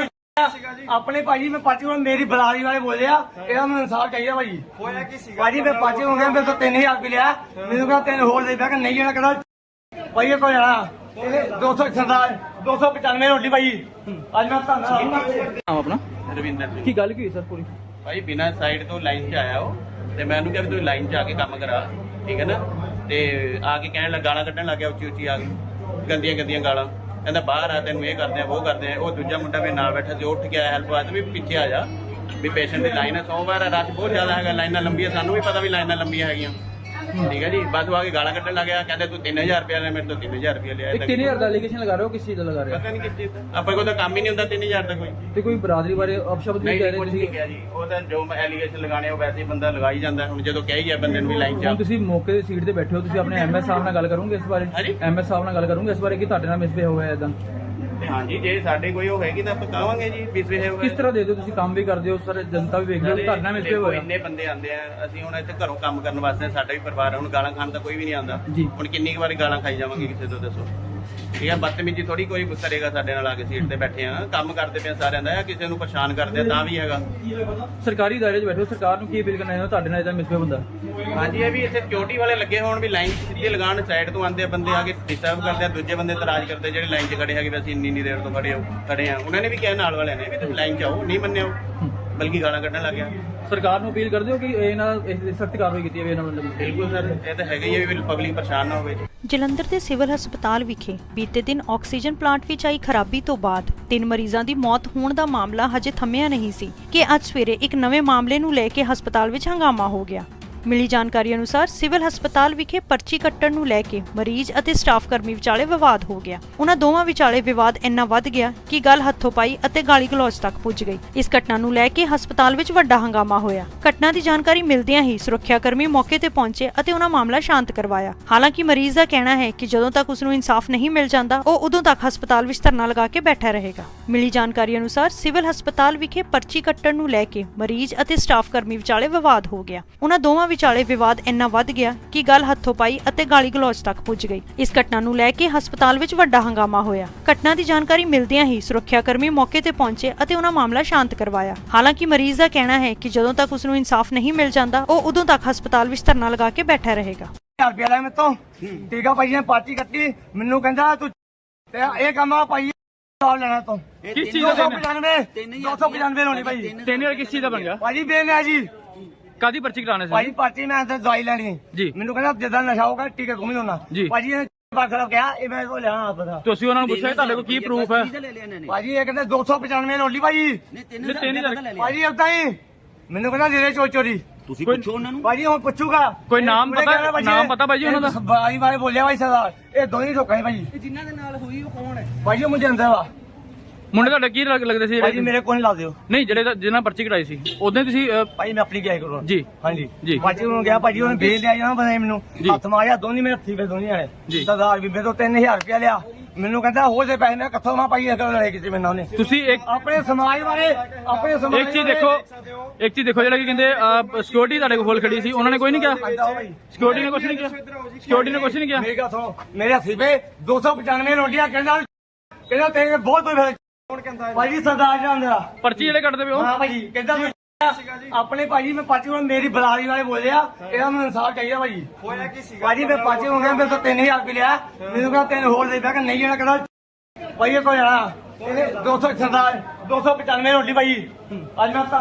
ਆਪਣੇ ਭਾਜੀ ਮੈਂ ਪਾਰਟੀ ਨੂੰ ਮੇਰੀ ਬਲਾਰੀ ਵਾਲੇ ਬੋਲੇ ਆ ਇਹਦਾ ਮੈਨੂੰ ਇਨਸਾਫ ਚਾਹੀਦਾ ਭਾਜੀ ਹੋਇਆ ਕੀ ਸੀ ਭਾਜੀ ਮੈਂ ਪਾਰਟੀ ਨੂੰ ਗਿਆ ਮੇਰੇ ਤੋਂ 3000 ਰੁਪਏ ਲਿਆ। ਮੈਨੂੰ ਕਹਿੰਦਾ ਤਿੰਨ ਹੋਰ ਦੇ ਪਿਆ ਕਿ ਨਹੀਂ ਜਾਣਾ ਕਹਿੰਦਾ ਭਾਈ ਇਹ ਕੋਈ ਆ ਇਹ 200 ਸਰਦਾਰ 295 ਰੋਟੀ ਭਾਜੀ ਅੱਜ ਮੈਂ ਤੁਹਾਨੂੰ ਨਾਮ ਆਪਣਾ? ਰਵਿੰਦਰ ਸਿੰਘ ਕੀ ਗੱਲ ਕੀ ਹੋਈ ਸਰ ਪੂਰੀ? ਭਾਈ ਬਿਨਾਂ ਸਾਈਡ ਤੋਂ ਲਾਈਨ 'ਚ ਆਇਆ ਉਹ। ਤੇ ਮੈਂ ਉਹਨੂੰ ਕਿਹਾ ਵੀ ਤੂੰ ਲਾਈਨ 'ਚ ਆ ਕੇ ਕੰਮ ਕਰਾ। ਠੀਕ ਹੈ ਨਾ? ਤੇ ਆ ਕੇ ਕਹਿਣ ਲੱਗਾ ਗਾਲਾਂ ਕੱਢਣ ਲੱਗਿਆ ਉੱਚੀ ਉੱਚੀ ਆ ਕੇ। ਗੰਦੀਆਂ ਗੰਦੀਆਂ ਗਾਲਾਂ। ਕਹਿੰਦਾ ਬਾਹਰ ਆ, ਤੈਨੂੰ ਇਹ ਕਰਦੇ ਆ, ਉਹ ਕਰਦੇ ਆ। ਉਹ ਦੂਜਾ ਮੁੰਡਾ ਮੇਰੇ ਨਾਲ ਬੈਠਾ ਸੀ ਉਹ ਉੱਠ ਕੇ ਆਇਆ ਹੈਲਪ ਵਾਸਤੇ, ਵੀ ਪਿੱਛੇ ਆ ਜਾ। ਵੀ ਪੇਸ਼ੈਂਟ ਦੀ ਲਾਈਨ ਹੈ ਸੋਮਵਾਰ ਆ, ਰਸ਼ ਬਹੁਤ ਜ਼ਿਆਦਾ ਹੈਗਾ, ਲਾਈਨਾਂ ਲੰਬੀਆਂ, ਸਾਨੂੰ ਵੀ ਪਤਾ ਵੀ ਲਾਈਨਾਂ ਲੰਬੀਆਂ ਹੈਗੀਆਂ। ਠੀਕ ਹੈ ਜੀ ਬਸ ਉਹ ਆ ਕੇ ਗਾਲਾਂ ਕੱਢਣ ਲੱਗਿਆ ਕਹਿੰਦੇ ਤੂੰ 3000 ਰੁਪਏ ਲੈ ਮੇਰੇ ਤੋਂ 3000 ਰੁਪਏ ਲਿਆ ਇਹ 3000 ਦਾ ਐਲੀਗੇਸ਼ਨ ਲਗਾ ਰਹੇ ਹੋ ਕਿਸ ਚੀਜ਼ ਦਾ ਲਗਾ ਰਹੇ ਹੋ? ਪਤਾ ਨਹੀਂ ਕਿਸ ਚੀਜ਼ ਦਾ। ਆਪਣੇ ਕੋਲ ਤਾਂ ਕੰਮ ਹੀ ਨਹੀਂ ਹੁੰਦਾ 3000 ਦਾ ਕੋਈ। ਤੇ ਕੋਈ ਬਰਾਦਰੀ ਬਾਰੇ ਅਪਸ਼ਬਦ ਨਹੀਂ ਕਹਿ ਰਹੇ ਕੁਝ ਨਹੀਂ ਤੁਸੀਂ? ਕਿਹਾ ਜੀ। ਉਹ ਤਾਂ ਜੋ ਐਲੀਗੇਸ਼ਨ ਲਗਾਣੇ ਉਹ ਵੈਸੇ ਹੀ ਬੰਦਾ ਲਗਾ ਹੀ ਜਾਂਦਾ। ਹੁਣ ਜਦੋਂ ਕਹੀ ਗਿਆ ਬੰਦੇ ਨੂੰ ਵੀ ਲਾਈਨ ਚ ਹੁਣ ਤੁਸੀਂ ਮੌਕੇ ਦੀ ਸੀਟ ਤੇ ਬੈਠੇ ਹੋ ਤੁਸੀਂ ਆਪਣੇ ਐਮਐਸ ਸਾਹਿਬ ਨਾਲ ਗੱਲ ਕਰੋਗੇ ਇਸ ਬਾਰੇ? ਹਾਂਜੀ। ਐਮਐਸ ਸਾਹਿਬ ਨਾਲ ਗੱਲ ਕਰੋਗੇ ਇਸ ਬਾਰੇ ਕਿ ਤੁਹਾਡੇ ਨਾਲ ਮਿਸਬਿਹੇਵ ਹੋਇਆ ਇਦਾਂ ਹਾਂਜੀ ਜੇ ਸਾਡੇ ਕੋਈ ਉਹ ਹੈਗੀ ਤਾਂ ਆਪਾਂ ਕਹਾਂਗੇ ਜੀ ਮਿਸਬਿਹੇਵ ਕਿਸ ਤਰ੍ਹਾਂ ਦੇ ਦਿਓ ਤੁਸੀਂ? ਕੰਮ ਵੀ ਕਰਦੇ ਹੋ ਸਰ ਜਨਤਾ ਵੀ ਵੇਖਦੇ ਹੋ ਨਾਲ ਮਿਸਬਿਹੇਵ ਹੋਇਆ। ਇੰਨੇ ਬੰਦੇ ਆਉਂਦੇ ਆ ਅਸੀਂ ਹੁਣ ਇੱਥੇ ਘਰੋਂ ਕੰਮ ਕਰਨ ਵਾਸਤੇ ਸਾਡਾ ਵੀ ਪਰਿਵਾਰ ਹੁਣ ਗਾਲਾਂ ਖਾਣ ਤਾਂ ਕੋਈ ਵੀ ਨਹੀਂ ਆਉਂਦਾ। ਹੁਣ ਕਿੰਨੀ ਵਾਰੀ ਗਾਲਾਂ ਖਾਈ ਜਾਵਾਂਗੇ ਕਿਸੇ ਤੋਂ ਦੱਸੋ? ਠੀਕ ਹੈ ਬਦਤਮੀਜੀ ਥੋੜੀ ਕੋਈ ਕਰੇਗਾ ਸਾਡੇ ਨਾਲ ਆ ਕੇ ਸੀਟ ਤੇ ਬੈਠੇ ਆ। ਕੰਮ ਕਰਦੇ ਪਏ ਆ ਸਾਰਿਆਂ ਦਾ ਕਿਸੇ ਨੂੰ ਪਰੇਸ਼ਾਨ ਕਰਦੇ ਆ ਤਾਂ ਵੀ ਹੈਗਾ। ਸਰਕਾਰੀ ਦਾਇਰੇ 'ਚ ਬੈਠੇ ਹੋ ਸਰਕਾਰ ਨੂੰ ਕੀ ਅਪੀਲ ਕਰਨਾ ਚਾਹੁੰਦੇ? ਹੋ ਤੁਹਾਡੇ ਨਾਲ ਇਦਾਂ ਮਿਸਬਿਹੇਵ ਹੁੰਦਾ ਹਾਂਜੀ ਇਹ ਵੀ ਇੱਥੇ ਸਿਕਿਉਰਿਟੀ ਵਾਲੇ ਲੱਗੇ ਹੋਣ ਵੀ ਲਾਈਨ ਸਿੱਧੀ ਲਗਾਉਣ ਸਾਈਡ ਤੋਂ ਆਉਂਦੇ ਆ ਬੰਦੇ ਆ ਕੇ ਡਿਸਟਰਬ ਕਰਦੇ ਆ ਦੂਜੇ ਬੰਦੇ ਇਤਰਾਜ਼ ਕਰਦੇ ਜਿਹੜੇ ਲਾਈਨ 'ਚ ਖੜੇ ਹੈਗੇ ਵੀ ਅਸੀਂ ਇੰਨੀ ਇੰਨੀ ਦੇਰ ਤੋਂ ਖੜੇ ਹੋ ਖੜੇ ਆ। ਉਹਨਾਂ ਨੇ ਵੀ ਕਿਹਾ ਨਾਲ ਵਾਲਿਆਂ ਨੇ ਵੀ ਤੁਸੀਂ ਲਾਈਨ 'ਚ ਆਓ ਨਹੀਂ ਮੰਨਿਓ ਬਲਕਿ ਗਾਲਾਂ ਕੱਢਣ ਲੱਗ ਗਿਆ। ਸਰਕਾਰ ਨੂੰ ਅਪੀਲ ਕਰਦੇ ਹੋ ਕਿ ਇਹਨਾਂ ਸਖਤ ਕਾਰਵਾਈ ਕੀਤੀ ਜਾਵੇ ਇਹਨਾਂ ਮਤਲਬ ਬਿਲਕੁਲ ਸਰ ਇਹ ਤਾਂ ਹੈਗਾ ਹੀ ਹੈ ਵੀ ਪਬਲਿਕ ਪਰੇਸ਼ਾਨ ਨਾ ਹੋਵੇ। ਜਲੰਧਰ ਦੇ ਸਿਵਲ ਹਸਪਤਾਲ ਵਿਖੇ ਬੀਤੇ ਦਿਨ ਆਕਸੀਜਨ ਪਲਾਂਟ ਵਿੱਚ ਆਈ ਖਰਾਬੀ ਤੋਂ ਬਾਅਦ ਤਿੰਨ ਮਰੀਜ਼ਾਂ ਦੀ ਮੌਤ ਹੋਣ ਦਾ ਮਾਮਲਾ ਹਜੇ ਥੰਮਿਆ ਨਹੀਂ ਸੀ ਕਿ ਅੱਜ ਸਵੇਰੇ ਇੱਕ ਨਵੇਂ ਮਾਮਲੇ ਨੂੰ ਲੈ ਕੇ ਹਸਪਤਾਲ ਵਿੱਚ ਹੰਗਾਮਾ ਹੋ ਗਿਆ। ਮਿਲੀ ਜਾਣਕਾਰੀ ਅਨੁਸਾਰ ਸਿਵਲ ਹਸਪਤਾਲ ਵਿਖੇ ਪਰਚੀ ਕੱਟਣ ਨੂੰ ਲੈ ਕੇ ਮਰੀਜ਼ ਅਤੇ ਸਟਾਫ ਕਰਮੀ ਵਿਚਾਲੇ ਵਿਵਾਦ ਹੋ ਗਿਆ। ਉਹਨਾਂ ਦੋਵਾਂ ਵਿਚਾਲੇ ਵਿਵਾਦ ਇੰਨਾ ਵੱਧ ਗਿਆ ਕਿ ਗੱਲ ਹੱਥੋਂ ਪਾਈ ਅਤੇ ਗਾਲੀ ਗਲੋਚ ਤੱਕ ਪੁੱਜ ਗਈ। ਇਸ ਘਟਨਾ ਨੂੰ ਲੈ ਕੇ ਹਸਪਤਾਲ ਵਿੱਚ ਵੱਡਾ ਹੰਗਾਮਾ ਹੋਇਆ। ਘਟਨਾ ਦੀ ਜਾਣਕਾਰੀ ਮਿਲਦਿਆਂ ਹੀ ਸੁਰੱਖਿਆ ਕਰਮੀ ਮੌਕੇ ਤੇ ਪਹੁੰਚੇ ਅਤੇ ਉਹਨਾਂ ਮਾਮਲਾ ਸ਼ਾਂਤ ਕਰਵਾਇਆ। ਹਾਲਾਂਕਿ ਮਰੀਜ਼ ਦਾ ਕਹਿਣਾ ਹੈ ਕਿ ਜਦੋਂ ਤੱਕ ਉਸ ਨੂੰ ਇਨਸਾਫ ਨਹੀਂ ਮਿਲ ਜਾਂਦਾ, ਉਹ ਉਦੋਂ ਤੱਕ ਹਸਪਤਾਲ ਵਿੱਚ ਧਰਨਾ ਲਗਾ ਕੇ ਬੈਠਾ ਰਹੇਗਾ। ਮਿਲੀ ਜਾਣਕਾਰੀ ਅਨੁਸਾਰ ਸਿਵਲ ਹਸਪਤਾਲ ਵਿਖੇ ਪਰਚੀ ਕੱਟਣ ਨੂੰ ਲੈ ਕੇ ਮਰੀਜ਼ ਅਤੇ ਸਟਾਫ ਕਰਮੀ ਵਿਚਾਲੇ ਵਿਵਾਦ ਹੋ ਗਿਆ। ਉਹਨਾਂ ਦੋਵਾਂ ਵਿਚਾਲੇ ਵਿਵਾਦ ਇੰਨਾ ਵੱਧ ਗਿਆ ਕਿ ਗੱਲ ਹੱਥੋਂ ਪਾਈ ਅਤੇ ਗਾਲੀ ਗਲੋਚ ਤੱਕ ਪੁੱਜ ਗਈ। ਇਸ ਘਟਨਾ ਨੂੰ ਲੈ ਕੇ ਹਸਪਤਾਲ ਵਿੱਚ ਵੱਡਾ ਹੰਗਾਮਾ ਹੋਇਆ। ਘਟਨਾ ਦੀ ਜਾਣਕਾਰੀ ਮਿਲਦਿਆਂ ਹੀ ਸੁਰੱਖਿਆ ਕਰਮੀ ਮੌਕੇ ਤੇ ਪਹੁੰਚੇ ਅਤੇ ਉਹਨਾਂ ਮਾਮਲਾ ਸ਼ਾਂਤ ਕਰਵਾਇਆ। ਹਾਲਾਂਕਿ ਮਰੀਜ਼ ਦਾ ਕਹਿਣਾ ਹੈ ਕਿ ਜਦੋਂ ਤੱਕ ਉਸ ਨੂੰ ਇਨਸਾਫ ਨਹੀਂ ਮਿਲ ਜਾਂਦਾ ਉਹ ਉਦੋਂ ਤੱਕ ਹਸਪਤਾਲ ਵਿੱਚ ਧਰਨਾ ਲਗਾ ਕੇ ਬੈਠਾ ਰਹੇਗਾ। 1000 ਰੁਪਇਆ ਲੈ ਮੇਤੋਂ ਠੀਕ ਆ ਭਾਈ ਨੇ ਪਾਰਟੀ ਕੱਟੀ। ਮੈਨੂੰ ਕਹਿੰਦਾ ਤੂੰ ਤੇ ਇਹ ਕੰਮ ਆ ਭਾਈ ਸਾਲ ਲੈਣਾ ਤੋਂ। ਕਿਸ ਚੀਜ਼ ਦਾ ਤਿੰਨ 295 295 ਹੋਣੀ ਭਾਈ। ਤਿੰਨ ਹਜ਼ਾਰ ਕਿਸ ਚੀਜ਼ ਦਾ ਬਣ ਗਿਆ ਭਾਜੀ ਬੇਲ ਹੈ ਜੀ। ਕਾਦੀ ਪਰਚੀ ਕਰਾਣੇ ਭਾਜੀ ਸੀ ਪਾਰਟੀ ਮੈਂ ਤੇ ਦਵਾਈ ਲੈਣੀ। ਹੈ। ਜੀ। ਮੈਨੂੰ ਕਹਿੰਦਾ ਜਿੱਦਾਂ ਨਸ਼ਾ ਹੋਗਾ ਟੀਕਾ ਘੁੰਮੀ ਹੋਣਾ ਜੀ। ਭਾਜੀ ਇਹ ਬਾਖਰਾ ਕਿਹਾ ਇਹ ਮੈਂ ਤੋਂ ਲੈਣਾ ਆਪਦਾ ਤੁਸੀਂ ਉਹਨਾਂ ਨੂੰ ਪੁੱਛਿਆ ਕਿ ਤੁਹਾਡੇ ਕੋਲ ਕੀ ਪ੍ਰੂਫ ਹੈ? ਲੈ ਲਿਆ ਇਹਨਾਂ ਨੇ। ਭਾਜੀ ਇਹ ਕਹਿੰਦੇ 295 ਲੋਲੀ ਭਾਜੀ। ਨਹੀਂ ਤਿੰਨ ਨਹੀਂ, ਤਿੰਨ ਹਜ਼ਾਰ ਲੈ ਲਿਆ। ਭਾਜੀ ਉਦਾਂ ਹੀ। ਮੈਨੂੰ ਕਹਿੰਦਾ ਜਿਹੜੇ ਚੋਰੀ ਚੋਰੀ। ਤੁਸੀਂ ਪੁੱਛੋ ਉਹਨਾਂ ਨੂੰ। ਭਾਜੀ ਹੁਣ ਪੁੱਛੂਗਾ। ਕੋਈ ਨਾਮ ਪਤਾ- ਭਾਜੀ ਨਾਮ ਪਤਾ ਭਾਜੀ ਉਹਨਾਂ ਦਾ? ਬਾਈ ਬਾਰੇ ਬੋਲਿਆ ਭਾਈ ਸਰਦਾਰ ਇਹ ਦੋਵੇਂ ਠੋਕਾਂ ਭਾਜੀ। ਇਹ ਜਿਨ੍ਹਾਂ ਦੇ ਨਾਲ ਹੋਈ ਉਹ ਕੌਣ ਹੈ? ਭਾਜੀ ਉਹ ਮੁੰਡੇ ਅੰਦਰ ਵਾ। ਮੁੰਡੇ ਤੁਹਾਡੇ ਕੀ ਲੱਗ- ਲੱਗਦੇ ਸੀ ਭਾਜੀ ਜਿਹੜੇ ਮੇਰੇ ਕੋਲ ਨੀ ਲਾ ਦਿਓ ਨਹੀਂ ਜਿਹੜੇ ਦਾ- ਜਿਹਨਾਂ ਪਰਚੀ ਕਢਾਈ ਸੀ। ਉਦੋਂ ਤੁਸੀਂ ਅਹ, ਭਾਜੀ ਮੈਂ ਆਪਣੀ ਗਿਆ ਕਰੂੰ ਜੀ। ਹਾਂਜੀ। ਜੀ। ਭਾਜੀ ਨੂੰ ਗਿਆ ਭਾਜੀ ਉਹਨੇ ਬੇਲ ਲਿਆ ਜਾਣਾ ਬਣੇ ਮੈਨੂੰ। ਜੀ। ਹੱਥ ਮਾਰਿਆ ਦੋਨੀ ਮੇਰੇ ਹੱਥੀ ਵੇ ਦੋਨੀ ਵਾਲੇ। ਜੀ। ਸਰਦਾਰ ਵੀ ਮੇਰੇ ਤੋਂ 3000 ਰੁਪਇਆ ਲਿਆ। ਮੈਨੂੰ ਕਹਿੰਦਾ ਹੋਰ ਦੇ ਪੈਸੇ ਮੈਂ ਕਿੱਥੋਂ ਮਾ ਭਾਈ ਅਗਰ ਲੜੇ ਕਿਸੇ ਮੈਨੂੰ ਉਹਨੇ। ਤੁਸੀਂ ਇੱਕ ਆਪਣੇ ਸਮਾਜ ਬਾਰੇ ਆਪਣੇ ਸਮਾਜ ਇੱਕ ਚੀਜ਼ ਦੇਖੋ ਇੱਕ ਚੀਜ਼ ਦੇਖੋ ਜਿਹੜਾ ਕਿ ਕਹਿੰਦੇ ਸਿਕਿਉਰਿਟੀ ਤੁਹਾਡੇ ਕੋਲ ਖੜੀ ਸੀ ਉਹਨਾਂ ਨੇ ਕੋਈ ਨਹੀਂ ਕਿਹਾ? ਸਿਕਿਉਰਿਟੀ ਨੇ ਕੁਝ ਨਹੀਂ ਕਿਹਾ? ਸਿਕਿਉਰਿਟੀ ਨੇ ਕੁਝ ਨਹੀਂ ਕਿਹਾ? ਮੇਰੀ ਗੱਲ ਸੁਣੋ। ਮੇਰੇ ਹੱਥੀ ਵੇ 295 ਰੋਟੀਆਂ ਕਹਿੰਦਾ ਕਹਿੰਦਾ ਤੇਰੇ ਬਹੁਤ ਕੋਈ ਕੌਣ ਕਹਿੰਦਾ ਭਾਜੀ ਸਰਦਾਰ ਜਾਂਦਾ ਪਰਚੀ ਜਿਹੜੇ ਕੱਟਦੇ ਪਏ ਹੋ? ਹਾਂ ਭਾਜੀ ਕਹਿੰਦਾ ਵੀ ਆਪਣੇ ਭਾਜੀ ਮੈਂ ਪਾਚੀ ਨੂੰ ਮੇਰੀ ਬਰਾਦਰੀ ਵਾਲੇ ਬੋਲਿਆ ਇਹਦਾ ਮੈਨੂੰ ਇਨਸਾਫ ਚਾਹੀਦਾ ਭਾਜੀ। ਹੋਇਆ ਕੀ ਸੀਗਾ? ਭਾਜੀ ਮੈਂ ਪਾਚੀ ਨੂੰ ਗਿਆ ਮੇਰੇ ਤੋਂ 3000 ਰੁਪਏ ਲਿਆ। ਮੈਨੂੰ ਕਹਿੰਦਾ ਤਿੰਨ ਹੋਰ ਦੇ ਪਿਆ ਕਿ ਨਹੀਂ ਜਾਣਾ ਕਹਿੰਦਾ ਭਾਈ ਇਹ ਕੋਈ ਜਾਣਾ ਇਹ 200 ਸਰਦਾਰ 295 ਰੋਟੀ ਭਾਜੀ ਅੱਜ ਮੈਂ ਤੁਹਾਨੂੰ